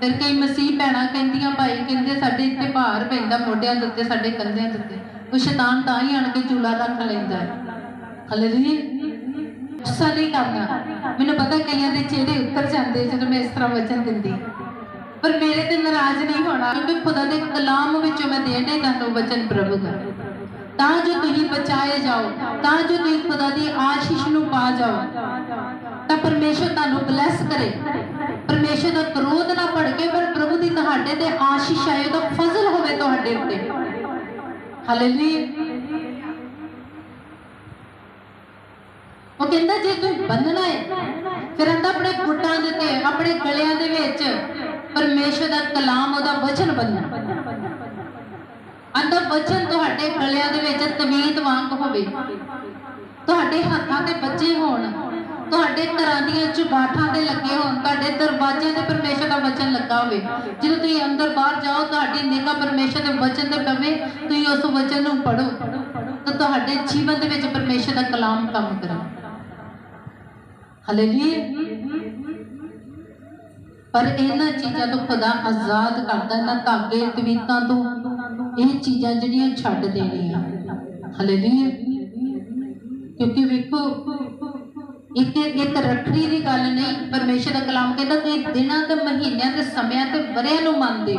ਫਿਰ ਕਈ ਮਸੀਹ ਭੈਣਾਂ ਕਹਿੰਦੀਆਂ, ਭਾਈ ਕਹਿੰਦੇ ਸਾਡੇ ਇੱਥੇ ਭਾਰ ਪੈਂਦਾ, ਮੋਢਿਆਂ ਦੇ ਉੱਤੇ, ਸਾਡੇ ਕੰਧਿਆਂ ਦੇ ਉੱਤੇ। ਉਹ ਸ਼ੈਤਾਨ ਤਾਂ ਹੀ ਆਣ ਕੇ ਚੂਲਾ ਰੱਖ ਲੈਂਦਾ ਹੈ। ਹਾਲੇਲੂਇਆ ਗੁੱਸਾ ਨਹੀਂ ਕਰਨਾ। ਮੈਨੂੰ ਪਤਾ ਕਈਆਂ ਦੇ ਚਿਹਰੇ ਉੱਤਰ ਜਾਂਦੇ ਜਦੋਂ ਮੈਂ ਇਸ ਤਰ੍ਹਾਂ ਵਚਨ ਦਿੰਦੀ ਪਰ ਮੇਰੇ ਤੇ ਨਾਰਾਜ਼ ਨਹੀਂ ਹੋਣਾ। ਕਿਉਂਕਿ ਖੁਦਾ ਦੇ ਕਲਾਮ ਵਿੱਚੋਂ ਮੈਂ ਦੇਣੇ ਤੁਹਾਨੂੰ ਵਚਨ ਪ੍ਰਭੂ ਦਾ। ਤਾਂ ਜੋ ਤੁਸੀਂ ਬਚਾਏ ਜਾਓ। ਤਾਂ ਜੋ ਤੁਸੀਂ ਖੁਦਾ ਦੀ ਆਸ਼ੀਸ਼ ਨੂੰ ਪਾ ਜਾਓ। ਤਾਂ ਪਰਮੇਸ਼ਰ ਤੁਹਾਨੂੰ ਬਲੈਸ ਕਰੇ। ਪਰਮੇਸ਼ਰ ਦਾ ਕਰੋਧ ਨਾ ਭੜਕੇ, ਪਰ ਪ੍ਰਭੂ ਦੀ ਤੁਹਾਡੇ ਤੇ ਆਸ਼ੀਸ਼ ਆਏ, ਉਹਦਾ ਫਜ਼ਲ ਹੋਵੇ ਤੁਹਾਡੇ ਉੱਤੇ। ਹਾਲੇਲੂਇਆ ਕਹਿੰਦਾ ਆਪਣੇ ਗੁੱਟਾਂ ਦੇ ਤੇ, ਆਪਣੇ ਗਲਿਆਂ ਦੇ ਵਿੱਚ ਪਰਮੇਸ਼ਰ ਦਾ ਕਲਾਮ, ਉਹਦਾ ਵਚਨ ਬੰਨਣਾ। ਅੰਦਾ ਵਚਨ ਤੁਹਾਡੇ ਗਲਿਆਂ ਦੇ ਵਿੱਚ ਤਵੀਤ ਵਾਂਗ ਹੋਵੇ, ਤੁਹਾਡੇ ਹੱਥਾਂ ਤੇ ਬੱਚੇ ਹੋਣ। ਤੁਹਾਡੇ ਘਰਾਂ ਦੀਆਂ ਚੁਗਾਠਾਂ ਤੇ ਲੱਗੇ ਹੋਣ, ਤੁਹਾਡੇ ਦਰਵਾਜ਼ਿਆਂ ਤੇ ਪਰਮੇਸ਼ਰ ਦਾ ਵਚਨ ਲੱਗਾ ਹੋਵੇ। ਜਦੋਂ ਤੁਸੀਂ ਅੰਦਰ ਬਾਹਰ ਜਾਓ, ਤੁਹਾਡੀ ਨਿਗਾਹ ਪਰਮੇਸ਼ਰ ਦੇ ਵਚਨ ਤੇ ਪਵੇ, ਤੁਸੀਂ ਉਸ ਵਚਨ ਨੂੰ ਪੜੋ ਤਾਂ ਤੁਹਾਡੇ ਜੀਵਨ ਦੇ ਵਿੱਚ ਪਰਮੇਸ਼ਰ ਦਾ ਕਲਾਮ ਕੰਮ ਕਰੇ। ਹਾਲੇਲੂਇਆ ਪਰ ਇਹਨਾਂ ਚੀਜ਼ਾਂ ਤੋਂ ਖੁਦਾ ਆਜ਼ਾਦ ਕਰਦਾ, ਇਹਨਾਂ ਧਾਗੇ, ਤਵੀਤਾਂ ਤੋਂ ਇਹ ਚੀਜ਼ਾਂ ਜਿਹੜੀਆਂ ਛੱਡ ਦੇਣੀਆਂ। ਹਾਲੇਲੂਇਆ ਕਿਉਂਕਿ ਵੇਖੋ ਇੱਕ ਇੱਕ ਰੱਖੜੀ ਦੀ ਗੱਲ ਨਹੀਂ, ਪਰਮੇਸ਼ਰ ਦਾ ਕਲਾਮ ਕਹਿੰਦਾ ਕਿ ਦਿਨਾਂ ਤੇ ਮਹੀਨਿਆਂ ਤੇ ਸਮਿਆਂ ਤੇ ਵਰਿਆਂ ਨੂੰ ਮੰਨਦੇ।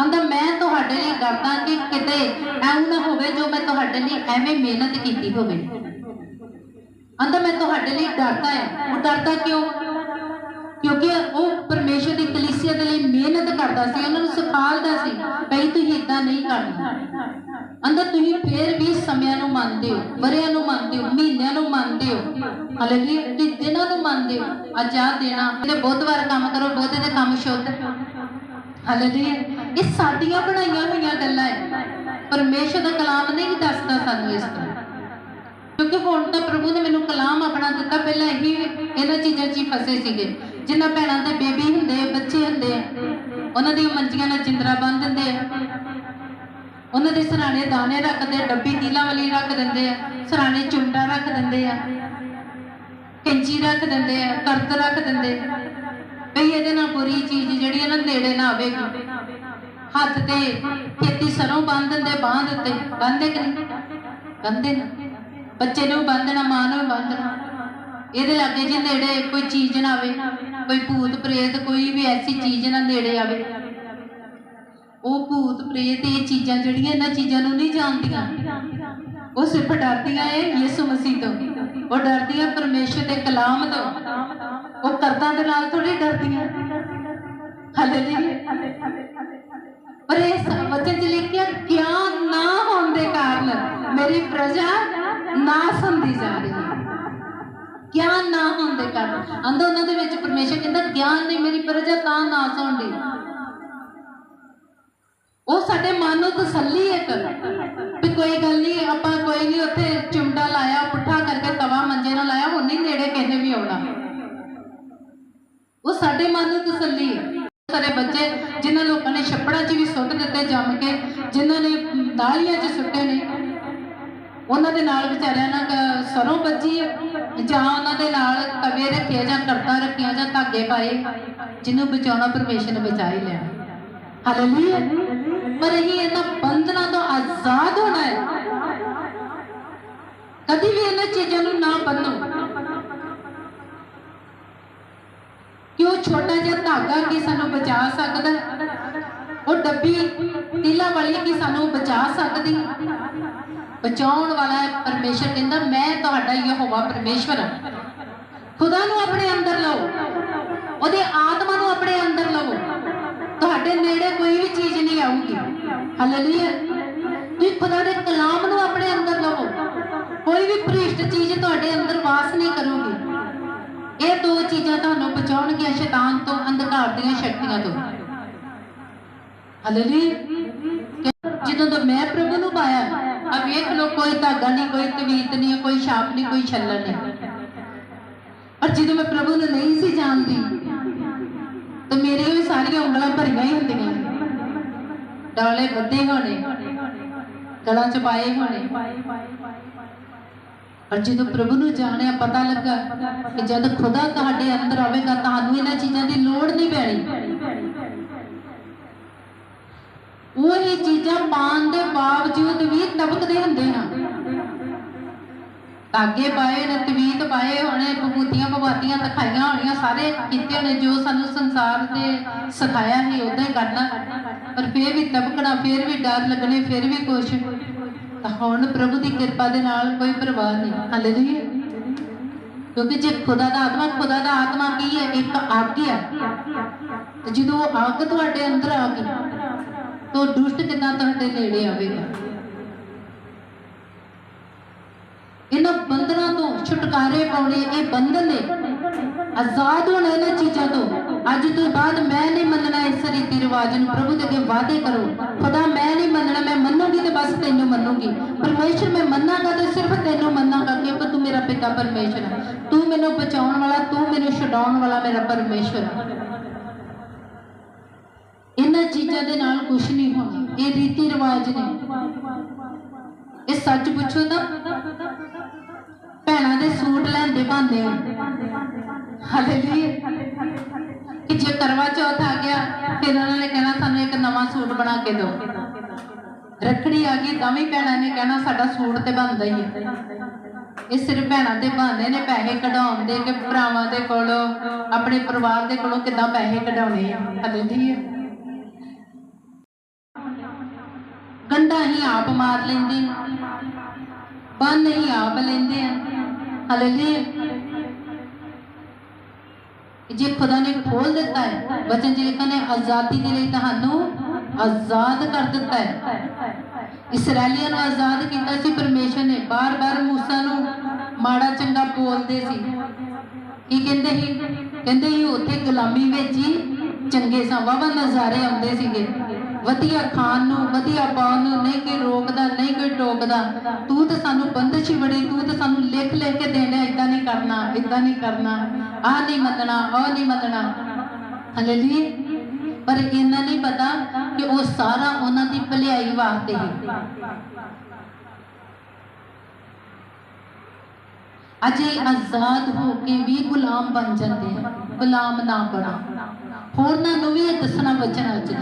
ਆਂਦਾ ਮੈਂ ਤੁਹਾਡੇ ਲਈ ਕਰਦਾ ਕਿ ਕਿਤੇ ਐਉਂ ਨਾ ਹੋਵੇ ਜੋ ਮੈਂ ਤੁਹਾਡੇ ਲਈ ਐਵੇਂ ਮਿਹਨਤ ਕੀਤੀ ਹੋਵੇ। ਆਂਦਾ ਮੈਂ ਤੁਹਾਡੇ ਲਈ ਡਰਦਾ ਹੈ। ਉਹ ਡਰਦਾ ਕਿਉਂ? ਕਿਉਂਕਿ ਉਹ ਪਰਮੇਸ਼ਰ ਦੀ ਕਲੀਸਿਆ ਦੇ ਲਈ ਮਿਹਨਤ ਕਰਦਾ ਸੀ, ਉਹਨਾਂ ਨੂੰ ਸਿਖਾਲਦਾ ਸੀ ਭਈ ਤੁਸੀਂ ਇਦਾਂ ਨਹੀਂ ਕਰਨਾ। ਅੰਦਰ ਤੁਸੀਂ ਫੇਰ ਵੀ ਸਮਿਆਂ ਨੂੰ ਮੰਨਦੇ ਹੋ, ਵਰਿਆਂ ਨੂੰ ਮੰਨਦੇ ਹੋ, ਮਹੀਨਿਆਂ ਨੂੰ ਮੰਨਦੇ ਹੋ। ਹਾਲੇਲੂਇਆ ਤੁਸੀਂ ਦਿਨਾਂ ਨੂੰ ਮੰਨਦੇ ਹੋ, ਅੱਜ ਆ ਦੇਣਾ ਤੇ ਬੁੱਧਵਾਰ ਕੰਮ ਕਰੋ, ਬੁੱਧ ਦੇ ਕੰਮ ਸ਼ੁੱਧ। ਹਾਲੇਲੂਇਆ, ਇਹ ਸਾਡੀਆਂ ਬਣਾਈਆਂ ਹੋਈਆਂ ਗੱਲਾਂ ਹੈ। ਪਰਮੇਸ਼ਰ ਦਾ ਕਲਾਮ ਨਹੀਂ ਦੱਸਦਾ ਸਾਨੂੰ ਇਸ ਤੋਂ। ਕਿਉਂਕਿ ਹੁਣ ਤਾਂ ਪ੍ਰਭੂ ਨੇ ਮੈਨੂੰ ਕਲਾਮ ਆਪਣਾ ਦਿੱਤਾ, ਪਹਿਲਾਂ ਇਹੀ ਇਹਨਾਂ ਚੀਜ਼ਾਂ 'ਚ ਹੀ ਫਸੇ ਸੀਗੇ। ਜਿਨ੍ਹਾਂ ਭੈਣਾਂ ਦੇ ਬੇਬੀ ਹੁੰਦੇ, ਬੱਚੇ ਹੁੰਦੇ, ਉਹਨਾਂ ਦੀਆਂ ਮੰਜੀਆਂ ਨਾਲ ਜਿੰਦਰਾ ਬੰਨ ਦਿੰਦੇ ਆ। ਉਹਨਾਂ ਦੇ ਸਰਾਣੇ ਦਾਣੇ ਰੱਖਦੇ ਆ, ਡੱਬੀ ਤੀਲਾਂ ਵਾਲੀ ਰੱਖ ਦਿੰਦੇ ਆ ਸਰਾਣੇ ਚੁੰਡਾ ਰੱਖ ਦਿੰਦੇ ਆ ਕੈਂਚੀ ਰੱਖ ਦਿੰਦੇ ਆ ਕਰਤ ਰੱਖ ਦਿੰਦੇ ਆ। ਭਈ ਇਹਦੇ ਨਾਲ ਬੁਰੀ ਚੀਜ਼ ਜਿਹੜੀ ਇਹਨਾਂ ਨੇੜੇ ਨਾ ਆਵੇਗੀ। ਹੱਥ ਤੇ ਖੇਤੀ ਸਰੋਂ ਬੰਨ ਦਿੰਦੇ ਬਾਂਹ ਦਿੱਤੇ ਉੱਤੇ। ਬੰਨਦੇ ਕਿ ਨਹੀਂ? ਬੰਨਦੇ ਨੇ। ਬੱਚੇ ਨੂੰ ਬੰਨਣਾ ਮਾਂ ਨੂੰ ਵੀ ਬੰਨਣਾ ਇਹਦੇ ਲਾਗੇ ਜੇ ਨੇੜੇ ਕੋਈ ਚੀਜ਼ ਨਾ ਆਵੇ ਕੋਈ ਭੂਤ ਪ੍ਰੇਤ ਕੋਈ ਵੀ ਐਸੀ ਚੀਜ਼ ਨਾ ਨੇੜੇ ਆਵੇ। ਉਹ ਭੂਤ, ਪ੍ਰੇਤ, ਇਹ ਚੀਜ਼ਾਂ ਜਿਹੜੀਆਂ ਇਹਨਾਂ ਚੀਜ਼ਾਂ ਨੂੰ ਨਹੀਂ ਜਾਣਦੀਆਂ। ਉਹ ਸਿਰਫ ਡਰਦੀਆਂ ਏ ਯਿਸੂ ਮਸੀਹ ਤੋਂ। ਉਹ ਡਰਦੀਆਂ ਪਰਮੇਸ਼ਰ ਦੇ ਕਲਾਮ ਤੋਂ। ਉਹ ਕਰਦਾਂ ਦੇ ਨਾਲ ਥੋੜੀ ਡਰਦੀਆਂ। ਹਾਲੇਲੂਇਆ ਪਰ ਇਸ ਵਚਨ ਚ ਲਿਖਿਆ, ਗਿਆਨ ਨਾ ਹੋਣ ਦੇ ਕਾਰਨ ਮੇਰੀ ਪ੍ਰਜਾ ਨਾਸ ਹੁੰਦੀ ਜਾ ਰਹੀ ਹੈ। ਗਿਆਨ ਨਾ ਹੋਣ ਦੇ ਕਾਰਨ। ਅੰਦਰ ਉਹਨਾਂ ਦੇ ਵਿੱਚ ਪਰਮੇਸ਼ਰ ਕਹਿੰਦਾ, ਗਿਆਨ ਨਹੀਂ ਮੇਰੀ ਪ੍ਰਜਾ ਤਾਂ ਨਾਸ ਹੋਣ ਉਹ ਸਾਡੇ ਮਨ ਨੂੰ ਤਸੱਲੀ ਇੱਕ। ਵੀ ਕੋਈ ਗੱਲ ਨਹੀਂ, ਆਪਾਂ ਕੋਈ ਨਹੀਂ ਉੱਥੇ ਚੁੰਡਾ ਲਾਇਆ, ਪੁੱਠਾ ਕਰਕੇ ਤਵਾ ਮੰਜੇ ਨਾਲ ਲਾਇਆ, ਹੁਣ ਨਹੀਂ ਨੇੜੇ ਕਿਸੇ ਵੀ ਆਉਣਾ। ਉਹ ਸਾਡੇ ਮਨ ਨੂੰ ਤਸੱਲੀ ਹੈ। ਸਾਰੇ ਬੱਚੇ ਜਿਨ੍ਹਾਂ ਲੋਕਾਂ ਨੇ ਛੱਪੜਾਂ 'ਚ ਵੀ ਸੁੱਟ ਦਿੱਤੇ ਜੰਮ ਕੇ, ਜਿਨ੍ਹਾਂ ਨੇ ਨਾਲੀਆਂ 'ਚ ਸੁੱਟੇ ਨੇ, ਉਹਨਾਂ ਦੇ ਨਾਲ ਵਿਚਾਰਿਆਂ ਨਾਲ ਸਰੋਂ ਬੱਜੀ ਜਾਂ ਉਹਨਾਂ ਦੇ ਨਾਲ ਤਵੇ ਰੱਖਿਆ ਜਾਂ ਕਰਤਾ ਰੱਖਿਆ ਜਾਂ ਧਾਗੇ ਪਾਏ, ਜਿਹਨੂੰ ਬਚਾਉਣਾ ਪਰਮੇਸ਼ਰ ਨੇ ਬਚਾ ਹੀ ਲਿਆ। ਹਾਲੇਲੂਇਆ ਪਰ ਇਹ ਇਹਨਾਂ ਬੰਧਨਾਂ ਤੋਂ ਆਜ਼ਾਦ ਹੋਣਾ ਹੈ। ਕਦੀ ਵੀ ਇਹਨਾਂ ਚੀਜ਼ਾਂ ਨੂੰ ਨਾ ਬੰਨੋ। ਕਿ ਉਹ ਛੋਟਾ ਜਿਹਾ ਧਾਗਾ ਕੀ ਸਾਨੂੰ ਬਚਾ ਸਕਦਾ ਉਹ ਡੱਬੀ ਤੀਲਾ ਵਾਲੀ ਕੀ ਸਾਨੂੰ ਬਚਾ ਸਕਦੀ? ਬਚਾਉਣ ਵਾਲਾ ਹੈ ਪਰਮੇਸ਼ਰ ਕਹਿੰਦਾ, ਮੈਂ ਤੁਹਾਡਾ ਯਹੋਵਾ ਪਰਮੇਸ਼ਵਰ ਹਾਂ। ਖੁਦਾ ਨੂੰ ਆਪਣੇ ਅੰਦਰ ਲਓ। ਉਹਦੇ ਆਤਮਾ ਨੂੰ ਆਪਣੇ ਅੰਦਰ ਲਓ। ਤੁਹਾਡੇ ਨੇੜੇ ਕੋਈ ਵੀ ਚੀਜ਼ ਨਹੀਂ ਆਊਗੀ। ਹਾਲੇਲੂਇਆ ਤੁਸੀਂ ਖੁਦਾ ਦੇ ਕਲਾਮ ਨੂੰ ਆਪਣੇ ਅੰਦਰ ਲਵੋ। ਕੋਈ ਵੀ ਭ੍ਰਿਸ਼ਟ ਚੀਜ਼ ਤੁਹਾਡੇ ਅੰਦਰ ਵਾਸ ਨਹੀਂ ਕਰੂਗੀ। ਇਹ ਦੋ ਚੀਜ਼ਾਂ ਤੁਹਾਨੂੰ ਬਚਾਉਣਗੀਆਂ ਸ਼ੈਤਾਨ ਤੋਂ, ਅੰਧਕਾਰ ਦੀਆਂ ਸ਼ਕਤੀਆਂ ਤੋਂ। ਹਾਲੇਲੂਇਆ ਜਦੋਂ ਤੋਂ ਮੈਂ ਪ੍ਰਭੂ ਨੂੰ ਪਾਇਆ ਆ ਵੇਖ ਲੋ ਕੋਈ ਧਾਗਾ ਨਹੀਂ, ਕੋਈ ਤਵੀਤ ਨਹੀਂ, ਕੋਈ ਛਾਪ ਨਹੀਂ, ਕੋਈ ਛੱਲਣ ਨਹੀਂ। ਪਰ ਜਦੋਂ ਮੈਂ ਪ੍ਰਭੂ ਨੂੰ ਨਹੀਂ ਸੀ ਜਾਣਦੀ, ਤਾਂ ਮੇਰੀਆਂ ਸਾਰੀਆਂ ਉਂਗਲਾਂ ਭਰੀਆਂ ਹੀ ਹੁੰਦੀਆਂ ਡਾਲੇ ਬੱਧੇ ਹੋਣੇ ਗਲਾਂ ਚ ਪਾਏ ਹੋਣੇ ਔਰ ਜਦੋਂ ਪ੍ਰਭੂ ਨੂੰ ਜਾਣਿਆ, ਪਤਾ ਲੱਗਾ ਕਿ ਜਦ ਖੁਦਾ ਤੁਹਾਡੇ ਅੰਦਰ ਆਵੇਗਾ, ਤੁਹਾਨੂੰ ਇਹਨਾਂ ਚੀਜ਼ਾਂ ਦੀ ਲੋੜ ਨਹੀਂ ਪੈਣੀ। ਉਹ ਹੀ ਚੀਜ਼ਾਂ ਪਾਉਣ ਦੇ ਬਾਵਜੂਦ ਵੀ ਤਬਕਦੇ ਹੁੰਦੇ ਹਨ। ਧਾਗੇ ਪਾਏ ਨੇ, ਤਵੀਤ ਪਾਏ ਹੋਣੇ ਬਬੂਤੀਆਂ ਬਵਾਤੀਆਂ ਦਿਖਾਈਆਂ ਹੋਣੀਆਂ, ਸਾਰੇ ਕੀਤੇ ਹੋਣੇ ਜੋ ਸਾਨੂੰ ਸੰਸਾਰ ਤੇ ਸਿਖਾਇਆ ਸੀ ਉਦਾਂ ਹੀ ਕਰਨਾ। ਪਰ ਫੇਰ ਵੀ ਤਬਕਣਾ ਫੇਰ ਵੀ ਡਰ ਲੱਗਣੇ, ਫੇਰ ਵੀ ਕੁਛ। ਤਾਂ ਹੁਣ ਪ੍ਰਭੂ ਦੀ ਕਿਰਪਾ ਦੇ ਨਾਲ ਕੋਈ ਪਰਵਾਹ ਨਹੀਂ। ਹਾਲੇਲੂਇਆ ਕਿਉਂਕਿ ਜੇ ਖੁਦਾ ਦਾ ਆਤਮਾ, ਖੁਦਾ ਦਾ ਆਤਮਾ ਕੀ ਹੈ? ਇੱਕ ਅੱਗ ਹੈ ਤੇ ਜਦੋਂ ਉਹ ਅੱਗ ਤੁਹਾਡੇ ਅੰਦਰ ਆ ਗਈ, ਤਾਂ ਦੁਸ਼ਟ ਕਿੱਦਾਂ ਤੁਹਾਡੇ ਨੇੜੇ ਆਵੇਗਾ ਇਹਨਾਂ ਬੰਧਨਾਂ ਤੋਂ ਛੁਟਕਾਰੇ ਪਾਉਣੇ ਇਹ ਬੰਧਨ ਨੇ। ਆਜ਼ਾਦ ਹੋਣਾ ਇਹਨਾਂ ਚੀਜ਼ਾਂ ਤੋਂ ਅੱਜ ਤੋਂ ਬਾਅਦ ਮੈਂ ਨਹੀਂ ਮੰਨਣਾ ਇਸ ਰੀਤੀ ਰਿਵਾਜ ਨੂੰ ਪ੍ਰਭੂ ਦੇ ਅੱਗੇ ਵਾਅਦੇ ਕਰੋ। ਖੁਦਾ, ਮੈਂ ਨਹੀਂ ਮੰਨਣਾ, ਮੈਂ ਮੰਨੂਗੀ ਤੇ ਬਸ ਤੈਨੂੰ ਮੰਨੂਗੀ। ਪਰਮੇਸ਼ਰ ਮੈਂ ਮੰਨਾਂਗਾ ਤੇ ਸਿਰਫ ਤੈਨੂੰ ਮੰਨਾਂਗਾ, ਕਿਉਂਕਿ ਤੂੰ ਮੇਰਾ ਪਿਤਾ ਪਰਮੇਸ਼ਰ ਹੈ। ਤੂੰ ਮੈਨੂੰ ਬਚਾਉਣ ਵਾਲਾ, ਤੂੰ ਮੈਨੂੰ ਛਡਾਉਣ ਵਾਲਾ ਮੇਰਾ ਪਰਮੇਸ਼ਰ ਹੈ। ਇਹਨਾਂ ਚੀਜ਼ਾਂ ਦੇ ਨਾਲ ਕੁਝ ਨਹੀਂ ਹੋਣਾ। ਇਹ ਰੀਤੀ ਰਿਵਾਜ ਨੇ। ਇਹ ਸੱਚ ਪੁੱਛੋ ਨਾ ਭੈਣਾਂ ਦੇ ਸੂਟ ਲੈਂਦੇ ਬੰਦੇ ਆ। ਹਾਲੇਲੂਇਆ ਕਿ ਜੇ ਕਰਵਾ ਚੌਥ ਆ ਗਿਆ ਫਿਰ ਉਹਨਾਂ ਨੇ ਕਹਿਣਾ ਸਾਨੂੰ ਇੱਕ ਨਵਾਂ ਸੂਟ ਬਣਾ ਕੇ ਦਿਓ। ਰੱਖੜੀ ਆ ਗਈ ਤਾਂ ਵੀ ਭੈਣਾਂ ਨੇ ਕਹਿਣਾ ਸਾਡਾ ਸੂਟ ਤੇ ਬਣਦਾ ਹੀ ਹੈ ਇਹ ਸਿਰਫ ਭੈਣਾਂ ਦੇ ਬਹਾਨੇ ਨੇ ਪੈਸੇ ਕਢਾਉਣ ਦੇ ਕਿ ਭਰਾਵਾਂ ਦੇ ਕੋਲੋਂ, ਆਪਣੇ ਪਰਿਵਾਰ ਦੇ ਕੋਲੋਂ ਕਿੱਦਾਂ ਪੈਸੇ ਕਢਾਉਣੇ ਆ। ਹਾਲੇਲੂਇਆ ਗੰਡਾ ਹੀ ਆਪ ਮਾਰ ਲੈਂਦੇ ਬੰਨ ਹੀ ਆਪ ਲੈਂਦੇ ਆ। ਹਾਲੇਲੂਇਆ। ਜੇ ਖੁਦਾ ਨੇ ਖੋਲ ਦਿੱਤਾ ਹੈ, ਬਚਨ ਜੀ ਲਿਖਾ ਨੇ ਆਜ਼ਾਦੀ ਦੇ ਲਈ ਤੁਹਾਨੂੰ ਆਜ਼ਾਦ ਕਰ ਦਿੱਤਾ ਹੈ। ਇਸرائیਲੀਆਂ ਨੂੰ ਆਜ਼ਾਦ ਕੀਤਾ ਸੀ, ਪਰਮੇਸ਼ਰ ਨੇ। ਬਾਰ-ਬਾਰ موسی ਨੂੰ ਮਾੜਾ ਚੰਗਾ ਬੋਲਦੇ ਸੀ। ਕੀ ਕਹਿੰਦੇ ਸੀ? ਕਹਿੰਦੇ ਸੀ, ਉੱਥੇ ਗੁਲਾਮੀ ਵਿੱਚ ਹੀ ਚੰਗੇ ਸਾਂ। ਵਾਵਾ ਨਜ਼ਾਰੇ ਆਉਂਦੇ ਸੀਗੇ। ਵਧੀਆ ਖਾਣ ਨੂੰ, ਵਧੀਆ ਪਾਉਣ ਨੂੰ, ਨਹੀਂ ਕੋਈ ਰੋਕਦਾ, ਨਹੀਂ ਕੋਈ ਟੋਕਦਾ। ਤੂੰ ਤਾਂ ਸਾਨੂੰ ਬੰਦਸ਼ੀ ਬੜੀ ਤੂੰ ਤਾਂ ਸਾਨੂੰ ਲਿਖ ਲਿਖ ਕੇ ਦੇਣਾ ਇਦਾਂ ਨਹੀਂ ਕਰਨਾ ਇਦਾਂ ਨਹੀਂ ਕਰਨਾ। ਆਹ ਨਹੀਂ ਮੰਨਣਾ, ਉਹ ਨਹੀਂ ਮੰਨਣਾ। ਹਾਲੇਲੂਇਆ ਪਰ ਇਹਨਾਂ ਨਹੀਂ ਪਤਾ ਕਿ ਉਹ ਸਾਰਾ ਉਹਨਾਂ ਦੀ ਭਲਾਈ ਵਾਸਤੇ ਹੀ। ਅਜੇ ਆਜ਼ਾਦ ਹੋ ਕੇ ਵੀ ਗੁਲਾਮ ਬਣ ਜਾਂਦੇ ਆ, ਗੁਲਾਮ ਨਾ ਬਣਾ। ਹੋਰਨਾਂ ਨੂੰ ਵੀ ਇਹ ਦੱਸਣਾ, ਬਚਣਾ ਅੱਜ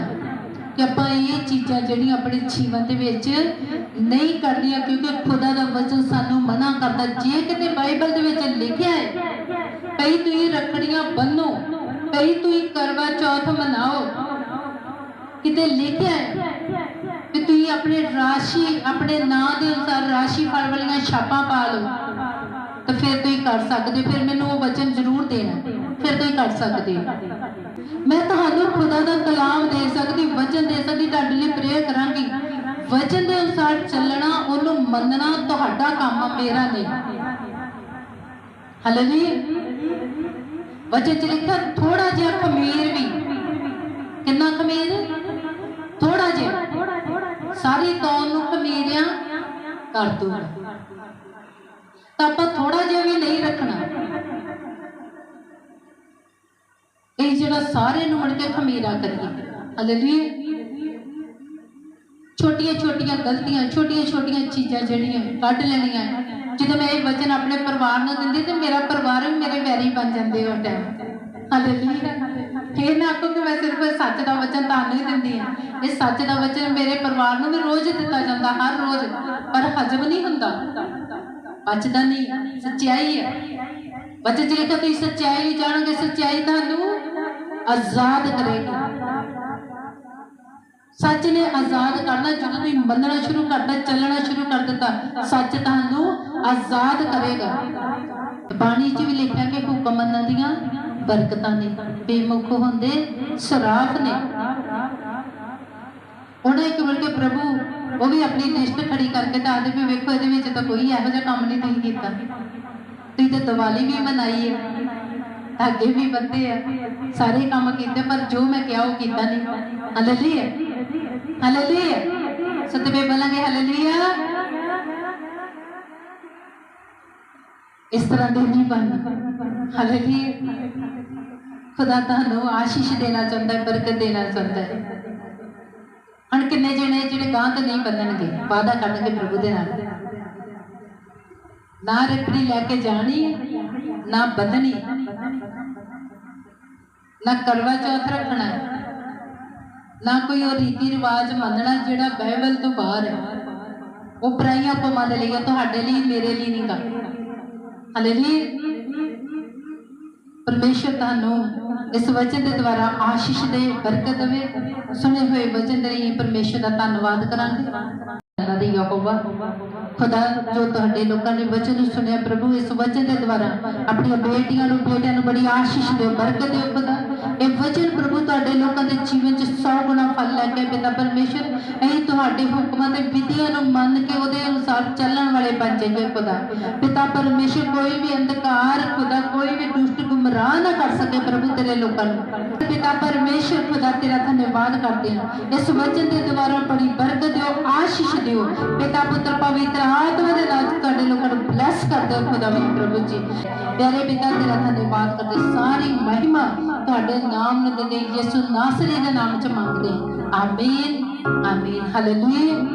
ਕਿ ਆਪਾਂ ਇਹ ਚੀਜ਼ਾਂ ਜਿਹੜੀਆਂ ਆਪਣੇ ਜੀਵਨ ਦੇ ਵਿੱਚ ਨਹੀਂ ਕਰਨੀਆਂ, ਕਿਉਂਕਿ ਖੁਦਾ ਦਾ ਵਚਨ ਸਾਨੂੰ ਮਨਾ ਕਰਦਾ। ਜੇ ਕਿਤੇ ਬਾਈਬਲ ਦੇ ਵਿੱਚ ਲਿਖਿਆ ਹੈ ਕਈ ਤੁਸੀਂ ਰੱਖੜੀਆਂ ਬੰਨੋ ਕਈ ਤੁਸੀਂ ਕਰਵਾ ਚੌਥ ਮਨਾਓ। ਕਿਤੇ ਲਿਖਿਆ ਹੈ ਕਿ ਤੁਸੀਂ ਆਪਣੇ ਰਾਸ਼ੀ, ਆਪਣੇ ਨਾਂ ਦੇ ਅਨੁਸਾਰ ਰਾਸ਼ੀ ਫਲ ਵਾਲੀਆਂ ਛਾਪਾਂ ਪਾ ਲਓ, ਤਾਂ ਫਿਰ ਤੁਸੀਂ ਕਰ ਸਕਦੇ ਹੋ। ਫਿਰ ਮੈਨੂੰ ਉਹ ਵਚਨ ਜ਼ਰੂਰ ਦੇਣਾ। ਫਿਰ ਤੁਸੀਂ ਕਰ ਸਕਦੇ ਹੋ। ਮੈਂ ਤੁਹਾਨੂੰ ਖੁਦਾ ਦਾ ਕਲਾਮ ਦੇ ਸਕਦੀ, ਵਚਨ ਦੇ ਸਕਦੀ, ਤੁਹਾਡੇ ਲਈ ਪ੍ਰੇਅਰ ਕਰਾਂਗੀ। ਵਚਨ ਦੇ ਅਨੁਸਾਰ ਚੱਲਣਾ, ਉਹਨੂੰ ਮੰਨਣਾ ਤੁਹਾਡਾ ਕੰਮ ਮੇਰਾ ਨਹੀਂ। ਹਾਲੇਲੂਇਆ ਵਚਨ ਚ ਲਿਖਿਆ ਥੋੜਾ ਜਿਹਾ ਖਮੀਰ ਵੀ। ਕਿੰਨਾ ਖਮੀਰ? ਥੋੜਾ ਜਿਹਾ। ਸਾਰੀ ਕੌਮ ਨੂੰ ਖਮੀਰਿਆ ਕਰ ਦੋ ਤਾਂ ਆਪਾਂ ਥੋੜਾ ਜਿਹਾ ਵੀ ਨਹੀਂ ਰੱਖਣਾ। ਇਹ ਜਿਹੜਾ ਸਾਰੇ ਨੂੰ ਮੜ ਕੇ ਖਮੀਰਾ ਕਰੀਏ। ਹਾਲੇਲੂਇਆ ਛੋਟੀਆਂ ਛੋਟੀਆਂ ਗਲਤੀਆਂ, ਛੋਟੀਆਂ ਛੋਟੀਆਂ ਚੀਜ਼ਾਂ ਜਿਹੜੀਆਂ ਕੱਢ ਲੈਣੀਆਂ। ਜਦੋਂ ਮੈਂ ਇਹ ਵਚਨ ਆਪਣੇ ਪਰਿਵਾਰ ਨੂੰ ਦਿੰਦੀ ਤੇ ਮੇਰਾ ਪਰਿਵਾਰ ਵੀ ਮੇਰੇ ਵੈਰੀ ਬਣ ਜਾਂਦੇ ਉਹ ਟਾਈਮ ਹਾਲੇਲੂਇਆ ਇਹ ਨਾ ਆਖੋ ਕਿ ਮੈਂ ਸਿਰਫ ਸੱਚ ਦਾ ਵਚਨ ਤੁਹਾਨੂੰ ਹੀ ਦਿੰਦੀ। ਹਾਂ ਇਹ ਸੱਚ ਦਾ ਵਚਨ ਮੇਰੇ ਪਰਿਵਾਰ ਨੂੰ ਵੀ ਰੋਜ਼ ਦਿੱਤਾ ਜਾਂਦਾ, ਹਰ ਰੋਜ਼। ਪਰ ਹਜਮ ਨਹੀਂ ਹੁੰਦਾ। ਬਚਦਾ ਨਹੀਂ। ਸੱਚਾਈ ਹੈ। ਵਚਨ ਚ ਤੁਸੀਂ ਸੱਚਾਈ ਜਾਣੋਗੇ ਸੱਚਾਈ ਤੁਹਾਨੂੰ ਆਜ਼ਾਦ ਕਰੇਗੀ। ਸੱਚ ਨੇ ਆਜ਼ਾਦ ਕਰਨਾ ਜਦੋਂ ਤੁਸੀਂ ਮੰਨਣਾ ਸ਼ੁਰੂ ਕਰਦਾ ਚੱਲਣਾ ਸ਼ੁਰੂ ਕਰ ਦਿੱਤਾ। ਸੱਚ ਤੁਹਾਨੂੰ ਆਜ਼ਾਦ ਕਰੇਗਾ। ਬਾਣੀ 'ਚ ਵੀ ਲਿਖਿਆ ਕਿ ਹੁਕਮ ਦੀਆਂ ਬਰਕਤਾਂ ਨੇ, ਬੇਮੁਖ ਹੁੰਦੇ ਸਰਾਫ ਨੇ। ਉਹਨੇ ਇੱਕ ਮਿਲ ਕੇ ਪ੍ਰਭੂ, ਉਹ ਵੀ ਆਪਣੀ ਲਿਸਟ ਖੜੀ ਕਰਕੇ ਦੱਸਦੇ ਵੀ ਵੇਖੋ, ਇਹਦੇ ਵਿੱਚ ਤਾਂ ਕੋਈ ਇਹੋ ਜਿਹਾ ਕੰਮ ਨਹੀਂ ਤੁਸੀਂ ਕੀਤਾ। ਤੁਸੀਂ ਤੇ ਦੀਵਾਲੀ ਵੀ ਮਨਾਈ ਹੈ ਧਾਗੇ ਵੀ ਬੰਦੇ ਆ। ਸਾਰੇ ਕੰਮ ਕੀਤੇ, ਪਰ ਜੋ ਮੈਂ ਕਿਹਾ ਉਹ ਕੀਤਾ ਨਹੀਂ। ਹਾਲੇਲੂਇਆ ਹਾਲੇਲੂਇਆ ਸਤਿ ਬੋਲਾਂਗੇ ਹਾਲੇਲੂਇਆ ਇਸ ਤਰ੍ਹਾਂ ਦੇ ਨਹੀਂ ਬਣ। ਹਾਲੇਲੂਇਆ ਖੁਦਾ ਤੁਹਾਨੂੰ ਆਸ਼ੀਸ਼ ਦੇਣਾ ਚਾਹੁੰਦਾ ਹੈ, ਬਰਕਤ ਦੇਣਾ ਚਾਹੁੰਦਾ ਹੈ। ਹਣ ਕਿੰਨੇ ਜਣੇ ਜਿਹੜੇ ਗਾਂ ਤੇ ਨਹੀਂ ਬੰਨਣਗੇ ਵਾਦਾ ਕਰਨਗੇ ਪ੍ਰਭੂ ਦੇ ਨਾਲ। ਨਾ ਰੱਖੜੀ ਲੈ ਕੇ ਜਾਣੀ, ਨਾ ਬੰਨਣੀ। ਨਾ ਕਰਵਾ ਚੌਥ ਰੱਖਣਾ ਨਾ ਕੋਈ ਉਹ ਰੀਤੀ ਰਿਵਾਜ ਮੰਨਣਾ ਜਿਹੜਾ ਬਾਈਬਲ ਤੋਂ ਬਾਹਰ ਹੈ। ਉਹ ਪਰਾਈਆਂ ਕੌਮਾਂ ਦੇ ਲਈ ਹੈ, ਤੁਹਾਡੇ ਲਈ ਮੇਰੇ ਲਈ ਨਹੀਂ ਗਾ ਹਾਲੇਲੂਇਆ ਪਰਮੇਸ਼ਰ ਤੁਹਾਨੂੰ ਇਸ ਵਚਨ ਦੇ ਦੁਆਰਾ ਆਸ਼ੀਸ਼ ਦੇ ਬਰਕਤ ਦੇਵੇ। ਸੁਣੇ ਹੋਏ ਵਚਨ ਦੇ ਲਈ ਪਰਮੇਸ਼ਰ ਦਾ ਧੰਨਵਾਦ ਕਰਾਂਗੇ। ਧੰਨਵਾਦ ਦੀ ਯਹੋਵਾ ਖੁਦਾ, ਜੋ ਤੁਹਾਡੇ ਲੋਕਾਂ ਨੇ ਵਚਨ ਨੂੰ ਸੁਣਿਆ ਪ੍ਰਭੂ, ਇਸ ਵਚਨ ਦੇ ਦੁਆਰਾ ਆਪਣੀਆਂ ਬੇਟੀਆਂ ਨੂੰ, ਬੇਟਿਆਂ ਨੂੰ ਬੜੀ ਆਸ਼ੀਸ਼ ਦਿਓ, ਬਰਕਤ ਦਿਓ, ਖੁਦਾ। ਇਹ ਵਚਨ ਪ੍ਰਭੂ ਤੁਹਾਡੇ ਲੋਕਾਂ ਦੇ ਜੀਵਨ 'ਚ 100 ਗੁਣਾ ਫਲ ਲੈ ਕੇ ਪਿਤਾ ਪਰਮੇਸ਼ਰ, ਅਸੀਂ ਤੁਹਾਡੇ ਹੁਕਮਾਂ ਤੇ ਵਿਧੀਆਂ ਨੂੰ ਮੰਨ ਕੇ ਉਹਦੇ ਅਨੁਸਾਰ ਚੱਲਣ ਵਾਲੇ ਬਣ ਜਾਈਏ ਖੁਦਾ। ਪਿਤਾ ਪਰਮੇਸ਼ਰ, ਕੋਈ ਵੀ ਅੰਧਕਾਰ ਖੁਦਾ, ਕੋਈ ਵੀ ਦੁਸ਼ਟ ਗੁੰਮਰਾਹ ਨਾ ਕਰ ਸਕੇ ਪ੍ਰਭੂ ਤੇਰੇ ਲੋਕਾਂ ਨੂੰ। ਪਿਤਾ ਪਰਮੇਸ਼ਰ, ਖੁਦਾ ਤੇਰਾ ਧੰਨਵਾਦ ਕਰਦੇ ਹਾਂ। ਇਸ ਵਚਨ ਦੇ ਦੁਆਰਾ ਬੜੀ ਬਰਕਤ ਦਿਓ, ਆਸ਼ੀਸ਼ ਦਿਓ। ਪਿਤਾ ਪੁੱਤਰ ਪਵਿੱਤਰ ਆਤਮਾ ਦੇ ਨਾਲ ਤੁਹਾਡੇ ਲੋਕਾਂ ਨੂੰ ਬਲੈਸ ਕਰਦੇ ਹੋ, ਖੁਦਾ ਪ੍ਰਭੂ ਜੀ। ਪਿਆਰੇ ਪਿਤਾ ਤੇਰਾ ਧੰਨਵਾਦ ਕਰਦੇ ਸਾਰੀ ਮਹਿਮਾ ਤੁਹਾਡੇ ਨਾਮ ਨੂੰ ਦਿੰਦੇ ਯਿਸੂ ਨਾਸਰੀ ਦੇ ਨਾਮ ਚ ਮੰਗਦੇ ਹਾਂ। ਆਮੀਨ ਆਮੀਨ ਹਾਲੇਲੂਇਆ